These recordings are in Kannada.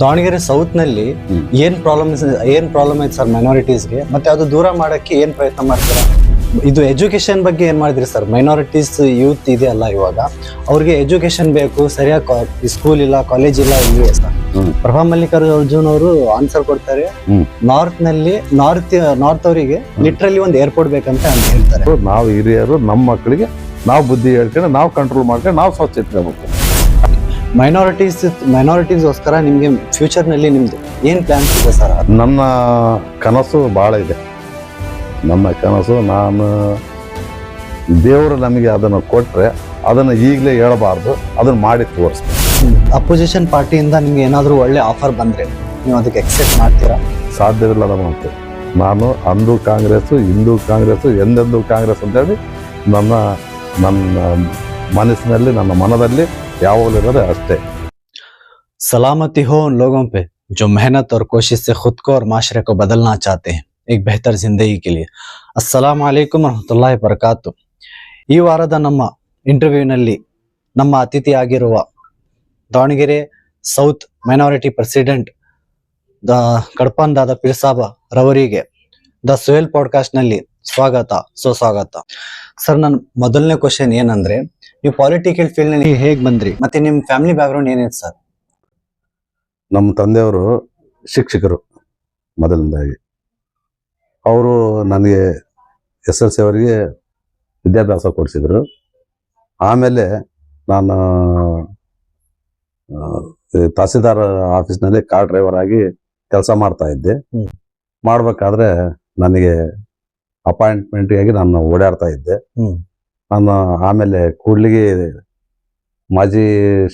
ದಾವಣಗೆರೆ ಸೌತ್ನಲ್ಲಿ. ಏನ್ ಪ್ರಾಬ್ಲಮ್ ಏನ್ ಪ್ರಾಬ್ಲಮ್ ಐತೆ ಸರ್ ಮೈನಾರಿಟೀಸ್ಗೆ ಮತ್ತೆ ಅದು ದೂರ ಮಾಡಕ್ಕೆ ಏನ್ ಪ್ರಯತ್ನ ಮಾಡ್ತೀರಾ? ಇದು ಎಜುಕೇಶನ್ ಬಗ್ಗೆ ಏನ್ ಮಾಡಿದ್ರಿ ಸರ್ ಮೈನಾರಿಟೀಸ್ ಯೂತ್ ಇದೆ ಅಲ್ಲ ಇವಾಗ. ಅವ್ರಿಗೆ ಎಜುಕೇಶನ್ ಬೇಕು ಸರಿಯಾಗಿ ಸ್ಕೂಲ್ ಇಲ್ಲ ಕಾಲೇಜ್ ಇಲ್ಲ ಇಲ್ಲಿ ಸರ್ ಪ್ರಭಾ ಮಲ್ಲಿಕಾರ್ಜುನ್ ಅವರು ಆನ್ಸರ್ ಕೊಡ್ತಾರೆ. ನಾರ್ತ್ನಲ್ಲಿ ನಾರ್ತ್ ನಾರ್ತ್ ಅವರಿಗೆ ಲಿಟ್ರಲಿ ಒಂದು ಏರ್ಪೋರ್ಟ್ ಬೇಕಂತ ಅಂತ ಹೇಳ್ತಾರೆ ನಾವು ಹಿರಿಯರು ನಮ್ಮ ಮಕ್ಕಳಿಗೆ ನಾವು ಬುದ್ಧಿ ಹೇಳ್ಕೊಂಡು ನಾವು ಕಂಟ್ರೋಲ್ ಮಾಡ್ಕೊಂಡು ನಾವು ಸ್ವಚ್ಛ ಇಟ್ಕೋಬೇಕು. ಮೈನಾರಿಟೀಸ್ ಮೈನಾರಿಟೀಸ್ಗೋಸ್ಕರ ನಿಮಗೆ ಫ್ಯೂಚರ್ನಲ್ಲಿ ನಿಮ್ದು ಏನು ಪ್ಲಾನ್ಸ್ ಇದೆ ಸರ್? ನನ್ನ ಕನಸು ಭಾಳ ಇದೆ. ನನ್ನ ಕನಸು ನಾನು ದೇವರು ನಮಗೆ ಅದನ್ನು ಕೊಟ್ಟರೆ ಅದನ್ನು ಈಗಲೇ ಹೇಳಬಾರ್ದು ಅದನ್ನು ಮಾಡಿ ತೋರಿಸ್ತೀನಿ. ಅಪೋಸಿಷನ್ ಪಾರ್ಟಿಯಿಂದ ನಿಮ್ಗೆ ಏನಾದರೂ ಒಳ್ಳೆ ಆಫರ್ ಬಂದರೆ ನೀವು ಅದಕ್ಕೆ ಎಕ್ಸೆಪ್ಟ್ ಮಾಡ್ತೀರಾ? ಸಾಧ್ಯವಿಲ್ಲ ಮಾತು ನಾನು ಅಂದು ಕಾಂಗ್ರೆಸ್ಸು ಹಿಂದೂ ಕಾಂಗ್ರೆಸ್ಸು ಎಂದೆಂದೂ ಕಾಂಗ್ರೆಸ್ ಅಂತೇಳಿ ನನ್ನ ನನ್ನ ಮನಸ್ಸಿನಲ್ಲಿ ನನ್ನ ಮನದಲ್ಲಿ ಯಾವಾಗಲೂ ಇರೋದೇ ಅಷ್ಟೇ सलामती हो उन लोगों पे जो मेहनत और कोशिश से खुद को और माशरे को बदलना चाहते हैं एक बेहतर जिंदगी के लिए ಅಸ್ಸಲಾಂ ಅಲೈಕುಮ್ ವರಹಮತುಲ್ಲಾಹಿ ಬರಕಾತು ಈ ವಾರದ ನಮ್ಮ ಇಂಟರ್ವ್ಯೂನಲ್ಲಿ ನಮ್ಮ ಅತಿಥಿಯಾಗಿರುವ ದಾವಣಗೆರೆ ಸೌತ್ ಮೈನಾರಿಟಿ ಪ್ರೆಸಿಡೆಂಟ್ ದ ಕಡ್ಪಾನ್ ದಾದ ಪಿರ್ಸಾಬ ರವರಿಗೆ ದ ಸೋಯಲ್ ಪಾಡ್ಕಾಸ್ಟ್ನಲ್ಲಿ ಸ್ವಾಗತ ಸುಸ್ವಾಗತ ಸರ್ ನನ್ನ ಮೊದಲನೇ ಕ್ವಶನ್ ಏನಂದ್ರೆ ನೀವು ಪಾಲಿಟಿಕಲ್ ಫೀಲ್ಡ್ನಲ್ಲಿ ಹೇಗೆ ಬಂದ್ರಿ? ಮತ್ತೆ ನಿಮ್ ಫ್ಯಾಮಿಲಿ ಬ್ಯಾಕ್ಗ್ರೌಂಡ್ ಏನಿದೆ ಸರ್ ನಮ್ಮ ತಂದೆಯವರು ಶಿಕ್ಷಕರು ಮೊದಲನೇದಾಗಿ ಅವರು ನನಗೆ ಎಸ್ ಎಲ್ ಸಿ ಅವರಿಗೆ ವಿದ್ಯಾಭ್ಯಾಸ ಕೊಡಿಸಿದ್ರು. ಆಮೇಲೆ ನಾನು ತಹಸೀಲ್ದಾರ್ ಆಫೀಸ್ನಲ್ಲಿ ಕಾರ್ ಡ್ರೈವರ್ ಆಗಿ ಕೆಲಸ ಮಾಡ್ತಾ ಇದ್ದೆ. ಮಾಡಬೇಕಾದ್ರೆ ನನಗೆ ಅಪಾಯಿಂಟ್ಮೆಂಟ್ಗಾಗಿ ನಾನು ಓಡಾಡ್ತಾ ಇದ್ದೆ. ನಾನು ಆಮೇಲೆ ಕೂಡ್ಲಿಗೆ ಮಾಜಿ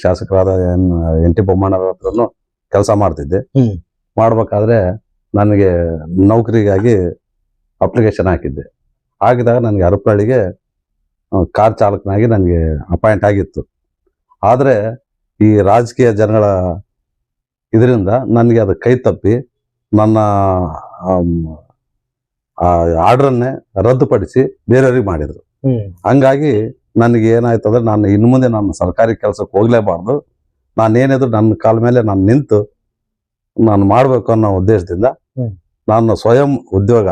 ಶಾಸಕರಾದ ಎನ್ ಎನ್ ಟಿ ಬೊಮ್ಮಣ್ಣವ್ರ ಹತ್ರನು ಕೆಲಸ ಮಾಡ್ತಿದ್ದೆ. ಮಾಡ್ಬೇಕಾದ್ರೆ ನನಗೆ ನೌಕರಿಗಾಗಿ ಅಪ್ಲಿಕೇಶನ್ ಹಾಕಿದ್ದೆ. ಹಾಕಿದಾಗ ನನಗೆ ಹರಪಳ್ಳಿಗೆ ಕಾರ್ ಚಾಲಕನಾಗಿ ನನಗೆ ಅಪಾಯಿಂಟ್ ಆಗಿತ್ತು. ಆದರೆ ಈ ರಾಜಕೀಯ ಜನಗಳ ಇದರಿಂದ ನನಗೆ ಅದು ಕೈ ತಪ್ಪಿ ನನ್ನ ಆರ್ಡ್ರನ್ನೇ ರದ್ದುಪಡಿಸಿ ಬೇರೆಯವ್ರಿಗೆ ಮಾಡಿದರು. ಹಂಗಾಗಿ ನನಗೆ ಏನಾಯ್ತು ಅಂದ್ರೆ ನಾನು ಇನ್ನು ಮುಂದೆ ನಾನು ಸರ್ಕಾರಿ ಕೆಲಸಕ್ಕೆ ಹೋಗ್ಲೇಬಾರ್ದು. ನಾನೇನಿದ್ರು ನನ್ನ ಕಾಲ ಮೇಲೆ ನಾನು ನಿಂತು ನಾನು ಮಾಡಬೇಕು ಅನ್ನೋ ಉದ್ದೇಶದಿಂದ. ನಾನು ಸ್ವಯಂ ಉದ್ಯೋಗ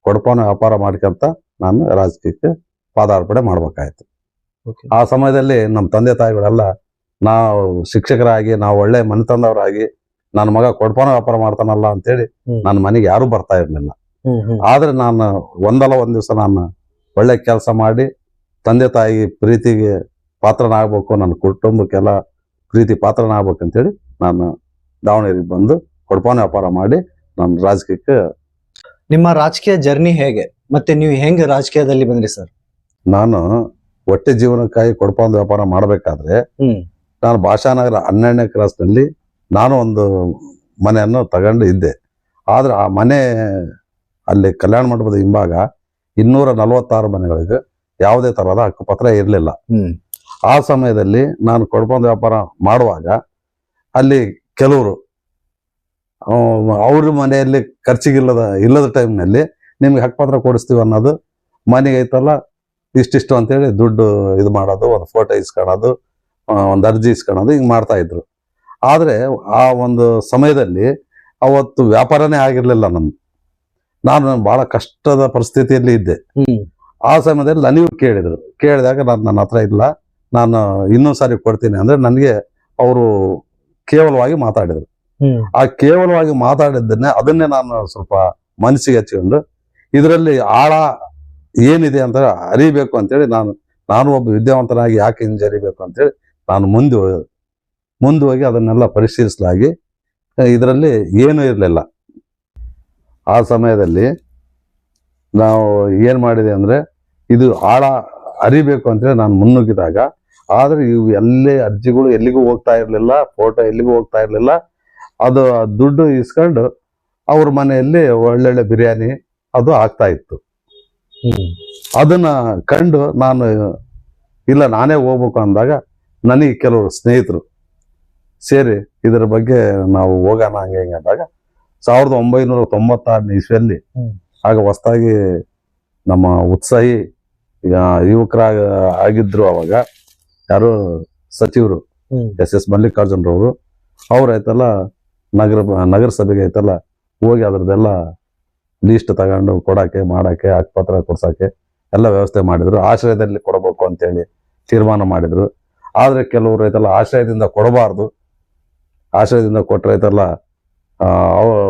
ಕೊಡಪಾನ ವ್ಯಾಪಾರ ಮಾಡ್ಕೊಂತ ನಾನು ರಾಜಕೀಯಕ್ಕೆ ಪಾದಾರ್ಪಣೆ ಮಾಡ್ಬೇಕಾಯ್ತು. ಆ ಸಮಯದಲ್ಲಿ ನಮ್ಮ ತಂದೆ ತಾಯಿಗಳೆಲ್ಲ ನಾವು ಶಿಕ್ಷಕರಾಗಿ ನಾವು ಒಳ್ಳೆ ಮನೆತಂದವರಾಗಿ ನನ್ನ ಮಗ ಕೊಡಪಾನ ವ್ಯಾಪಾರ ಮಾಡ್ತಾನಲ್ಲ ಅಂತೇಳಿ. ನನ್ನ ಮನೆಗೆ ಯಾರು ಬರ್ತಾ ಇರಲಿಲ್ಲ. ಆದ್ರೆ ನಾನು ಒಂದಲ್ಲ ಒಂದ್ ದಿವಸ ನಾನು ಒಳ್ಳೆ ಕೆಲಸ ಮಾಡಿ ತಂದೆ ತಾಯಿ ಪ್ರೀತಿಗೆ ಪಾತ್ರನಾಗಬೇಕು ನನ್ನ ಕುಟುಂಬಕ್ಕೆಲ್ಲ ಪ್ರೀತಿ ಪಾತ್ರನಾಗಬೇಕು ಅಂತೇಳಿ ನಾನು ದಾವಣಗೆರೆಗೆ ಬಂದು ಕೊಡಪಾನ ವ್ಯಾಪಾರ ಮಾಡಿ ನನ್ನ ರಾಜಕೀಯಕ್ಕೆ ನಿಮ್ಮ ರಾಜಕೀಯ ಜರ್ನಿ ಹೇಗೆ? ಮತ್ತೆ ನೀವು ಹೆಂಗೆ ರಾಜಕೀಯದಲ್ಲಿ ಬಂದ್ರಿ ಸರ್? ನಾನು ಹೊಟ್ಟೆ ಜೀವನಕ್ಕಾಗಿ ಕೊಡಪಾನ ವ್ಯಾಪಾರ ಮಾಡಬೇಕಾದ್ರೆ ನಾನು ಭಾಷಾನಗರ ಹನ್ನೆರಡನೇ ಕ್ಲಾಸ್ನಲ್ಲಿ ನಾನು ಒಂದು ಮನೆಯನ್ನು ತಗೊಂಡು ಇದ್ದೆ. ಆದ್ರೆ ಆ ಮನೆ ಅಲ್ಲಿ ಕಲ್ಯಾಣ ಮಂಟಪದ ಹಿಂಭಾಗ ಇನ್ನೂರ ನಲವತ್ತಾರು ಮನೆಗಳಿಗೆ ಯಾವುದೇ ತರಹದ ಹಕ್ಕುಪತ್ರ ಇರಲಿಲ್ಲ. ಆ ಸಮಯದಲ್ಲಿ ನಾನು ಕೊಡಪಂದ ವ್ಯಾಪಾರ ಮಾಡುವಾಗ ಅಲ್ಲಿ ಕೆಲವರು ಅವ್ರ ಮನೆಯಲ್ಲಿ ಖರ್ಚಿಗಿಲ್ಲದ ಇಲ್ಲದ ಟೈಮ್ನಲ್ಲಿ ನಿಮ್ಗೆ ಹಕ್ಕುಪತ್ರ ಕೊಡಿಸ್ತೀವಿ ಅನ್ನೋದು ಮನೆಗೆ ಐತಲ್ಲ ಇಷ್ಟಿಷ್ಟು ಅಂತೇಳಿ ದುಡ್ಡು ಇದು ಮಾಡೋದು ಒಂದು ಫೋಟೋ ಇಸ್ಕೊಳೋದು ಒಂದು ಅರ್ಜಿ ಇಸ್ಕೊಳೋದು ಹಿಂಗೆ ಮಾಡ್ತಾ ಇದ್ರು. ಆದರೆ ಆ ಒಂದು ಸಮಯದಲ್ಲಿ ಅವತ್ತು ವ್ಯಾಪಾರನೇ ಆಗಿರಲಿಲ್ಲ ನನ್ನ ನಾನು ಬಹಳ ಕಷ್ಟದ ಪರಿಸ್ಥಿತಿಯಲ್ಲಿ ಇದ್ದೆ. ಆ ಸಮಯದಲ್ಲಿ ನನಗೂ ಕೇಳಿದ್ರು. ಕೇಳಿದಾಗ ನಾನು ನನ್ನ ಹತ್ರ ಇಲ್ಲ ನಾನು ಇನ್ನೊಂದು ಸಾರಿ ಕೊಡ್ತೀನಿ ಅಂದ್ರೆ ನನಗೆ ಅವರು ಕೇವಲವಾಗಿ ಮಾತಾಡಿದ್ರು. ಆ ಕೇವಲವಾಗಿ ಮಾತಾಡಿದ್ದನ್ನೇ ಅದನ್ನೇ ನಾನು ಸ್ವಲ್ಪ ಮನಸ್ಸಿಗೆ ಹಚ್ಕೊಂಡು ಇದರಲ್ಲಿ ಆಳ ಏನಿದೆ ಅಂತ ಅರಿಬೇಕು ಅಂತೇಳಿ ನಾನು ನಾನು ಒಬ್ಬ ವಿದ್ಯಾವಂತನಾಗಿ ಯಾಕೆ ಹಿಂಜರಿಬೇಕು ಅಂತೇಳಿ ನಾನು ಮುಂದೆ ಮುಂದೆ ಹೋಗಿ ಅದನ್ನೆಲ್ಲ ಪರಿಶೀಲಿಸಲಾಗಿ ಇದರಲ್ಲಿ ಏನೂ ಇರಲಿಲ್ಲ. ಆ ಸಮಯದಲ್ಲಿ ನಾವು ಏನು ಮಾಡಿದೆ ಅಂದರೆ ಇದು ಆಳ ಅರಿಬೇಕು ಅಂತೇಳಿ ನಾನು ಮುನ್ನುಗ್ಗಿದಾಗ, ಆದರೆ ಇವು ಎಲ್ಲೇ ಅರ್ಜಿಗಳು ಎಲ್ಲಿಗೂ ಹೋಗ್ತಾ ಇರಲಿಲ್ಲ ಫೋಟೋ ಎಲ್ಲಿಗೂ ಹೋಗ್ತಾ ಇರಲಿಲ್ಲ, ಅದು ದುಡ್ಡು ಇಸ್ಕೊಂಡು ಅವ್ರ ಮನೆಯಲ್ಲಿ ಒಳ್ಳೊಳ್ಳೆ ಬಿರಿಯಾನಿ ಅದು ಆಗ್ತಾ ಇತ್ತು. ಅದನ್ನ ಕಂಡು ನಾನು, ಇಲ್ಲ ನಾನೇ ಹೋಗ್ಬೇಕು ಅಂದಾಗ ನನಗೆ ಕೆಲವರು ಸ್ನೇಹಿತರು ಸೇರಿ ಇದರ ಬಗ್ಗೆ ನಾವು ಹೋಗೋಣ ಹಂಗೆ ಹಿಂಗೆ ಅಂದಾಗ ಸಾವಿರದ ಒಂಬೈನೂರ ತೊಂಬತ್ತಾರನೇ ಇಸ್ವಿಯಲ್ಲಿ ಆಗ ಹೊಸದಾಗಿ ನಮ್ಮ ಉತ್ಸಾಹಿ ಯುವಕರ ಆಗಿದ್ರು ಅವಾಗ ಯಾರು ಸಚಿವರು ಎಸ್ ಎಸ್ ಮಲ್ಲಿಕಾರ್ಜುನ್ ರವರು ಐತಲ್ಲ ನಗರ ನಗರಸಭೆಗೆ ಐತಲ್ಲ ಹೋಗಿ ಅದ್ರದ್ದೆಲ್ಲ ಲೀಸ್ಟ್ ತಗೊಂಡು ಕೊಡಕ್ಕೆ ಮಾಡಕ್ಕೆ ಹಕ್ಕುಪತ್ರ ಕೊಡ್ಸಕ್ಕೆ ಎಲ್ಲ ವ್ಯವಸ್ಥೆ ಮಾಡಿದ್ರು. ಆಶ್ರಯದಲ್ಲಿ ಕೊಡಬೇಕು ಅಂತೇಳಿ ತೀರ್ಮಾನ ಮಾಡಿದ್ರು. ಆದ್ರೆ ಕೆಲವರು ಐತಲ್ಲ ಆಶ್ರಯದಿಂದ ಕೊಡಬಾರ್ದು. ಆಶ್ರಯದಿಂದ ಕೊಟ್ಟರೆ ಐತಲ್ಲ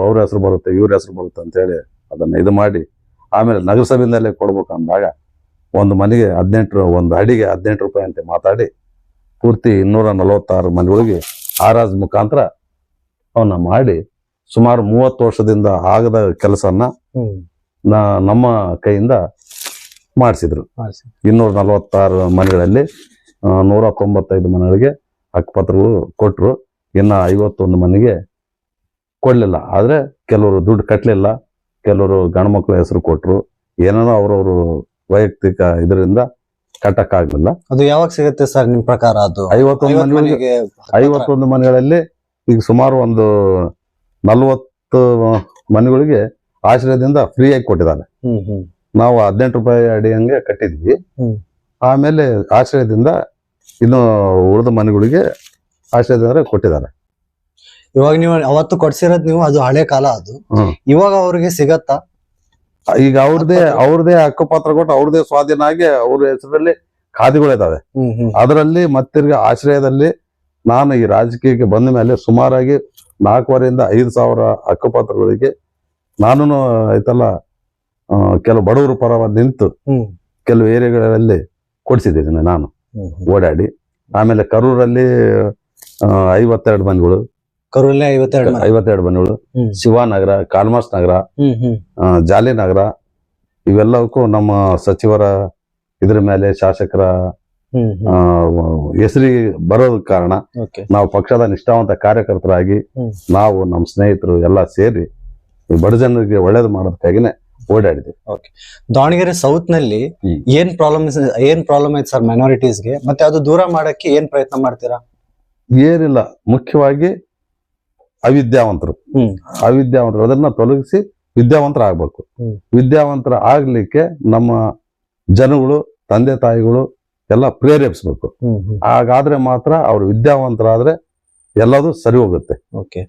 ಅವ್ರ ಹೆಸರು ಬರುತ್ತೆ ಇವ್ರ ಹೆಸರು ಬರುತ್ತೆ ಅಂತ ಹೇಳಿ ಅದನ್ನ ಇದು ಮಾಡಿ ಆಮೇಲೆ ನಗರಸಭೆಯಿಂದಲೇ ಕೊಡ್ಬೇಕು ಅಂದಾಗ ಒಂದು ಮನೆಗೆ ಹದಿನೆಂಟು ಒಂದು ಅಡಿಗೆ ಹದಿನೆಂಟು ರೂಪಾಯಿ ಅಂತ ಮಾತಾಡಿ ಪೂರ್ತಿ ಇನ್ನೂರ ನಲವತ್ತಾರು ಮನೆಗಳಿಗೆ ಆರಾಜ್ ಮುಖಾಂತರ ಅವನ್ನ ಮಾಡಿ ಸುಮಾರು ಮೂವತ್ತು ವರ್ಷದಿಂದ ಆಗದ ಕೆಲಸನ ನಮ್ಮ ಕೈಯಿಂದ ಮಾಡಿಸಿದ್ರು ಮಾಡ್ಸಿ. ಇನ್ನೂರ ನಲವತ್ತಾರು ಮನೆಗಳಲ್ಲಿ ನೂರ ತೊಂಬತ್ತೈದು ಮನೆಗಳಿಗೆ ಹಕ್ಕುಪತ್ರಗಳು ಕೊಟ್ರು ಇನ್ನ ಐವತ್ತೊಂದು ಮನೆಗೆ ಕೊಡ್ಲಿಲ್ಲ. ಆದ್ರೆ ಕೆಲವರು ದುಡ್ಡು ಕಟ್ಟಲಿಲ್ಲ ಕೆಲವರು ಗಂಡ್ಮಕ್ಳ ಹೆಸರು ಕೊಟ್ರು. ಏನೇನೋ ಅವ್ರವ್ರು ವೈಯಕ್ತಿಕ ಇದರಿಂದ ಕಟ್ಟಕ್ಕಾಗಲಿಲ್ಲ. ಅದು ಯಾವಾಗ ಸಿಗುತ್ತೆ ಸರ್ ನಿಮ್ ಪ್ರಕಾರ ಅದು? ಐವತ್ತೊಂದು ಐವತ್ತು ಮನೆಗಳಿಗೆ ಮನೆಗೆ ಐವತ್ತೊಂದು ಮನೆಗಳಲ್ಲಿ ಈಗ ಸುಮಾರು ಒಂದು ನಲ್ವತ್ತು ಮನೆಗಳಿಗೆ ಆಶ್ರಯದಿಂದ ಫ್ರೀ ಆಗಿ ಕೊಟ್ಟಿದ್ದಾರೆ. ನಾವು ಹದಿನೆಂಟು ರೂಪಾಯಿ ಅಡಿ ಹಂಗೆ ಕಟ್ಟಿದ್ವಿ. ಆಮೇಲೆ ಆಶ್ರಯದಿಂದ ಇನ್ನು ಉಳಿದ ಮನೆಗಳಿಗೆ ಆಶ್ರಯದಿಂದ ಕೊಟ್ಟಿದ್ದಾರೆ. ಇವಾಗ ನೀವು ಅವತ್ತು ಕೊಡ್ಸಿರೋದ್ ನೀವು ಅದು ಹಳೆ ಕಾಲ ಅದು. ಇವಾಗ ಅವ್ರಿಗೆ ಸಿಗತ್ತಾ? ಈಗ ಅವ್ರದೇ ಅವ್ರದೇ ಹಕ್ಕುಪತ್ರ ಕೊಟ್ಟು ಅವ್ರದೇ ಸ್ವಾಧೀನ ಆಗಿ ಅವ್ರ ಹೆಸರಲ್ಲಿ ಖಾದಿಗಳಿದಾವೆ ಅದರಲ್ಲಿ ಮತ್ತಿರ್ಗ ಆಶ್ರಯದಲ್ಲಿ ನಾನು ಈ ರಾಜಕೀಯಕ್ಕೆ ಬಂದ ಮೇಲೆ ಸುಮಾರಾಗಿ ನಾಲ್ಕೂವರೆಯಿಂದ ಐದು ಸಾವಿರ ಹಕ್ಕುಪತ್ರಗಳಿಗೆ ನಾನು ಆಯ್ತಲ್ಲ ಕೆಲವು ಬಡವರ ಪರವಾಗಿ ನಿಂತು ಕೆಲವು ಏರಿಯಾಗಳಲ್ಲಿ ಕೊಡಿಸಿದ್ದೀನಿ ನಾನು. ಓಡಾಡಿ ಆಮೇಲೆ ಕರೂರಲ್ಲಿ ಐವತ್ತೆರಡು ಮನೆಗಳು ಕರೂರಲ್ಲೇ ಐವತ್ತೆರಡು ಮನೆ ಐವತ್ತೆರಡು ಮನೆಗಳು ಹ್ಮ್. ಶಿವಾನಗರ ಕಾಲ್ಮಾಸ್ ನಗರ ಹ್ಮ್ ಹ್ಮ್. ಆ, ಜಾಲಿನಗರ ಇವೆಲ್ಲವಕ್ಕೂ ನಮ್ಮ ಸಚಿವರ ಇದ್ರ ಮೇಲೆ ಶಾಸಕರ ಹ್ಮ್ ಹ್ಮ್. ಹೆಸರಿಗೆ ಬರೋದ್ ಕಾರಣ ಓಕೆ. ನಾವು ಪಕ್ಷದ ನಿಷ್ಠಾವಂತ ಕಾರ್ಯಕರ್ತರಾಗಿ ಹ್ಮ್. ನಾವು ನಮ್ಮ ಸ್ನೇಹಿತರು ಎಲ್ಲ ಸೇರಿ ಈ ಬಡ ಜನರಿಗೆ ಒಳ್ಳೇದು ಮಾಡೋದಕ್ಕಾಗಿನೇ ಓಡಾಡಿದ್ವಿ. ದಾವಣಗೆರೆ ಸೌತ್ನಲ್ಲಿ ಹ್ಮ್. ಏನ್ ಪ್ರಾಬ್ಲಮ್ ಏನ್ ಪ್ರಾಬ್ಲಮ್ ಐತೆ ಸರ್ ಮೈನಾರಿಟೀಸ್ಗೆ ಮತ್ತೆ ಅದು ದೂರ ಮಾಡಕ್ಕೆ ಏನ್ ಪ್ರಯತ್ನ ಮಾಡ್ತೀರಾ? ಏನಿಲ್ಲ. ಮುಖ್ಯವಾಗಿ ಅವಿದ್ಯಾವಂತರು. ಅವಿದ್ಯಾವಂತರು. ಅದನ್ನ ತೊಲಗಿಸಿ ವಿದ್ಯಾವಂತರ ಆಗ್ಬೇಕು ವಿದ್ಯಾವಂತರ ಆಗ್ಲಿಕ್ಕೆ ನಮ್ಮ ಜನಗಳು ತಂದೆ ತಾಯಿಗಳು ಎಲ್ಲ ಪ್ರೇರೇಪಿಸ್ಬೇಕು. ಹಾಗಾದ್ರೆ ಮಾತ್ರ ಅವ್ರು ವಿದ್ಯಾವಂತರಾದ್ರೆ ಎಲ್ಲದೂ ಸರಿ ಹೋಗುತ್ತೆ. ಓಕೆ.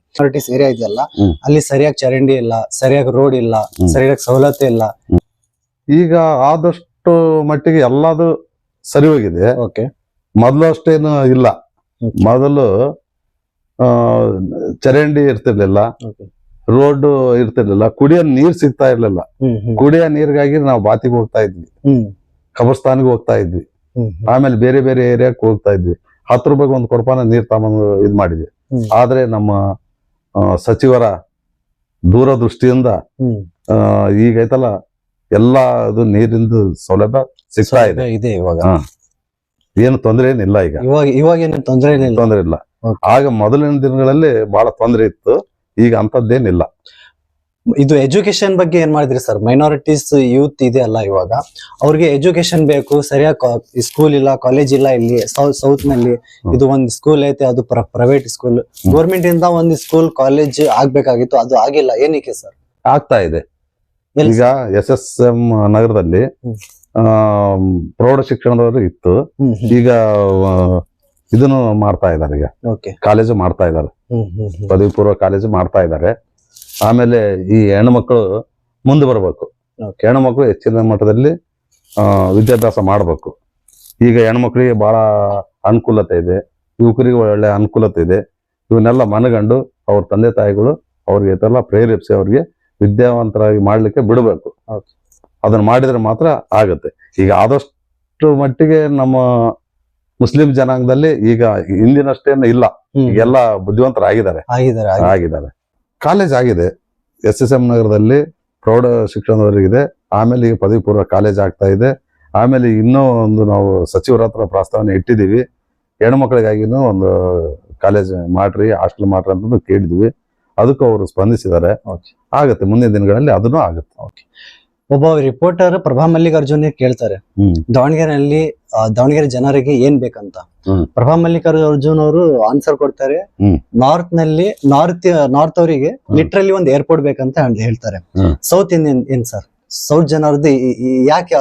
ಏರಿಯಾ ಇದೆಯಲ್ಲ. ಅಲ್ಲಿ ಸರಿಯಾಗಿ ಚರಂಡಿ ಇಲ್ಲ ಸರಿಯಾಗಿ ರೋಡ್ ಇಲ್ಲ ಸರಿಯಾಗಿ ಸವಲತ್ತು ಇಲ್ಲ. ಈಗ ಆದಷ್ಟು ಮಟ್ಟಿಗೆ ಎಲ್ಲದು ಸರಿ ಹೋಗಿದೆ. ಓಕೆ. ಮೊದಲು ಅಷ್ಟೇನು ಇಲ್ಲ. ಮೊದಲು ಚರಂಡಿ ಇರ್ತಿರ್ಲಿಲ್ಲ. ರೋಡ್ ಇರ್ತಿರ್ಲಿಲ್ಲ. ಕುಡಿಯೋ ನೀರ್ ಸಿಗ್ತಾ ಇರ್ಲಿಲ್ಲ. ಕುಡಿಯೋ ನೀರಿಗಾಗಿ ನಾವು ಬಾತಿಗೆ ಹೋಗ್ತಾ ಇದ್ವಿ. ಕಬರ್ಸ್ತಾನಿಗೆ ಹೋಗ್ತಾ ಇದ್ವಿ. ಆಮೇಲೆ ಬೇರೆ ಬೇರೆ ಏರಿಯಾಕ್ ಹೋಗ್ತಾ ಇದ್ವಿ. ಹತ್ತು ರೂಪಾಯಿಗೆ ಒಂದು ಕೊಡಪಾನ ನೀರ್ ತಗೊಂಡು ಇದ್ ಮಾಡಿದ್ವಿ. ಆದ್ರೆ ನಮ್ಮ ಸಚಿವರ ದೂರದೃಷ್ಟಿಯಿಂದ ಈಗ ಐತಲ್ಲ ಎಲ್ಲಾ ಅದು ನೀರಿಂದು ಸೌಲಭ್ಯ ಸಿಗ್ತಾ ಇದೆ. ಇದೆ ಇವಾಗ. ಏನು ತೊಂದರೆ ಏನಿಲ್ಲ ಈಗ. ಇವಾಗ ಇವಾಗ ಏನು ತೊಂದರೆ ಏನೇನು ತೊಂದರೆ ಇಲ್ಲ. ಆಗ ಮೊದಲಿನ ದಿನಗಳಲ್ಲಿ ಬಹಳ ತೊಂದರೆ ಇತ್ತು. ಈಗ ಅಂತದ್ದೇನಿಲ್ಲ ಇದು ಎಜುಕೇಶನ್ ಬಗ್ಗೆ ಏನ್ ಮಾಡಿದ್ರಿ ಸರ್ ಮೈನಾರಿಟೀಸ್ ಯೂತ್ ಇದೆ ಅಲ್ಲ ಇವಾಗ. ಅವ್ರಿಗೆ ಎಜುಕೇಶನ್ ಬೇಕು. ಸರಿಯಾಗಿ ಸ್ಕೂಲ್ ಇಲ್ಲ ಕಾಲೇಜ್ ಇಲ್ಲ ಇಲ್ಲಿ ಸೌತ್ನಲ್ಲಿ ಇದು ಒಂದು ಸ್ಕೂಲ್ ಐತೆ ಅದು ಪ್ರೈವೇಟ್ ಸ್ಕೂಲ್ ಗೌರ್ಮೆಂಟ್ ಇಂದ ಒಂದು ಸ್ಕೂಲ್ ಕಾಲೇಜ್ ಆಗ್ಬೇಕಾಗಿತ್ತು. ಅದು ಆಗಿಲ್ಲ. ಏನಕ್ಕೆ ಸರ್ ಆಗ್ತಾ ಇದೆ. ಈಗ ಎಸ್ ಎಸ್ ಎಂ ನಗರದಲ್ಲಿ ಆ, ಪ್ರೌಢ ಶಿಕ್ಷಣದವರು ಇತ್ತು. ಈಗ ಇದನ್ನು ಮಾಡ್ತಾ ಇದ್ದಾರೆ ಈಗ. ಕಾಲೇಜು ಮಾಡ್ತಾ ಇದ್ದಾರೆ. ಪದವಿ ಪೂರ್ವ ಕಾಲೇಜು ಮಾಡ್ತಾ ಇದ್ದಾರೆ. ಆಮೇಲೆ ಈ ಹೆಣ್ಮಕ್ಳು ಮುಂದೆ ಬರಬೇಕು. ಹೆಣ್ಣು ಹೆಣ್ಮಕ್ಳು ಹೆಚ್ಚಿನ ಮಟ್ಟದಲ್ಲಿ ವಿದ್ಯಾಭ್ಯಾಸ ಮಾಡಬೇಕು. ಈಗ ಹೆಣ್ಮಕ್ಳಿಗೆ ಬಹಳ ಅನುಕೂಲತೆ ಇದೆ. ಯುವಕರಿಗೆ ಒಳ್ಳೆ ಅನುಕೂಲತೆ ಇದೆ. ಇವನ್ನೆಲ್ಲ ಮನಗಂಡು ಅವ್ರ ತಂದೆ ತಾಯಿಗಳು ಅವ್ರಿಗೆ ಇದೆಲ್ಲ ಪ್ರೇರೇಪಿಸಿ ಅವ್ರಿಗೆ ವಿದ್ಯಾವಂತರಾಗಿ ಮಾಡ್ಲಿಕ್ಕೆ ಬಿಡಬೇಕು. ಅದನ್ನ ಮಾಡಿದ್ರೆ ಮಾತ್ರ ಆಗುತ್ತೆ. ಈಗ ಆದಷ್ಟು ಮಟ್ಟಿಗೆ ನಮ್ಮ ಮುಸ್ಲಿಂ ಜನಾಂಗದಲ್ಲಿ ಈಗ ಹಿಂದಿನಷ್ಟೇನು ಇಲ್ಲ. ಎಲ್ಲ ಬುದ್ಧಿವಂತರ ಬುದ್ಧಿವಂತರಾಗಿದ್ದಾರೆ. ಆಗಿದ್ದಾರೆ ಆಗಿದ್ದಾರೆ. ಕಾಲೇಜ್ ಆಗಿದೆ. ಎಸ್ ಎಸ್ ಎಂ ನಗರದಲ್ಲಿ ಪ್ರೌಢ ಶಿಕ್ಷಣದವರಿಗಿದೆ. ಆಮೇಲೆ ಈಗ ಪದವಿ ಪೂರ್ವ ಕಾಲೇಜ್ ಆಗ್ತಾ ಇದೆ. ಆಮೇಲೆ ಇನ್ನೂ ಒಂದು ನಾವು ಸಚಿವರ ಹತ್ರ ಪ್ರಸ್ತಾವನೆ ಇಟ್ಟಿದ್ದೀವಿ. ಹೆಣ್ಮಕ್ಳಿಗಾಗಿನೂ ಒಂದು ಕಾಲೇಜ್ ಮಾಡ್ರಿ ಹಾಸ್ಟೆಲ್ ಮಾಡ್ರಿ ಅಂತಂದು ಕೇಳಿದ್ವಿ. ಅದಕ್ಕೂ ಅವರು ಸ್ಪಂದಿಸಿದ್ದಾರೆ. ಆಗುತ್ತೆ ಮುಂದಿನ ದಿನಗಳಲ್ಲಿ ಅದನ್ನು ಆಗುತ್ತೆ. ಒಬ್ಬ ರಿಪೋರ್ಟರ್ ಪ್ರಭಾ ಮಲ್ಲಿಕಾರ್ಜುನ್ ಕೇಳ್ತಾರೆ ದಾವಣಗೆರೆಯಲ್ಲಿ ದಾವಣಗೆರೆ ಜನರಿಗೆ ಏನ್ ಬೇಕಂತ. ಪ್ರಭಾ ಮಲ್ಲಿಕಾರ್ಜುನ್ ಅವರು ಆನ್ಸರ್ ಕೊಡ್ತಾರೆ ನಾರ್ತ್ನಲ್ಲಿ ನಾರ್ತ್ ನಾರ್ತ್ ಅವರಿಗೆ. ಲಿಟ್ರಲಿ ಒಂದು ಏರ್ಪೋರ್ಟ್ ಬೇಕಂತ ಹೇಳ್- ಹೇಳ್ತಾರೆ. ಸೌತ್ ಇಂಡಿಯನ್ ಏನ್ ಸರ್ ಸೌತ್ ಜನರದ್ದು ಯಾಕೆ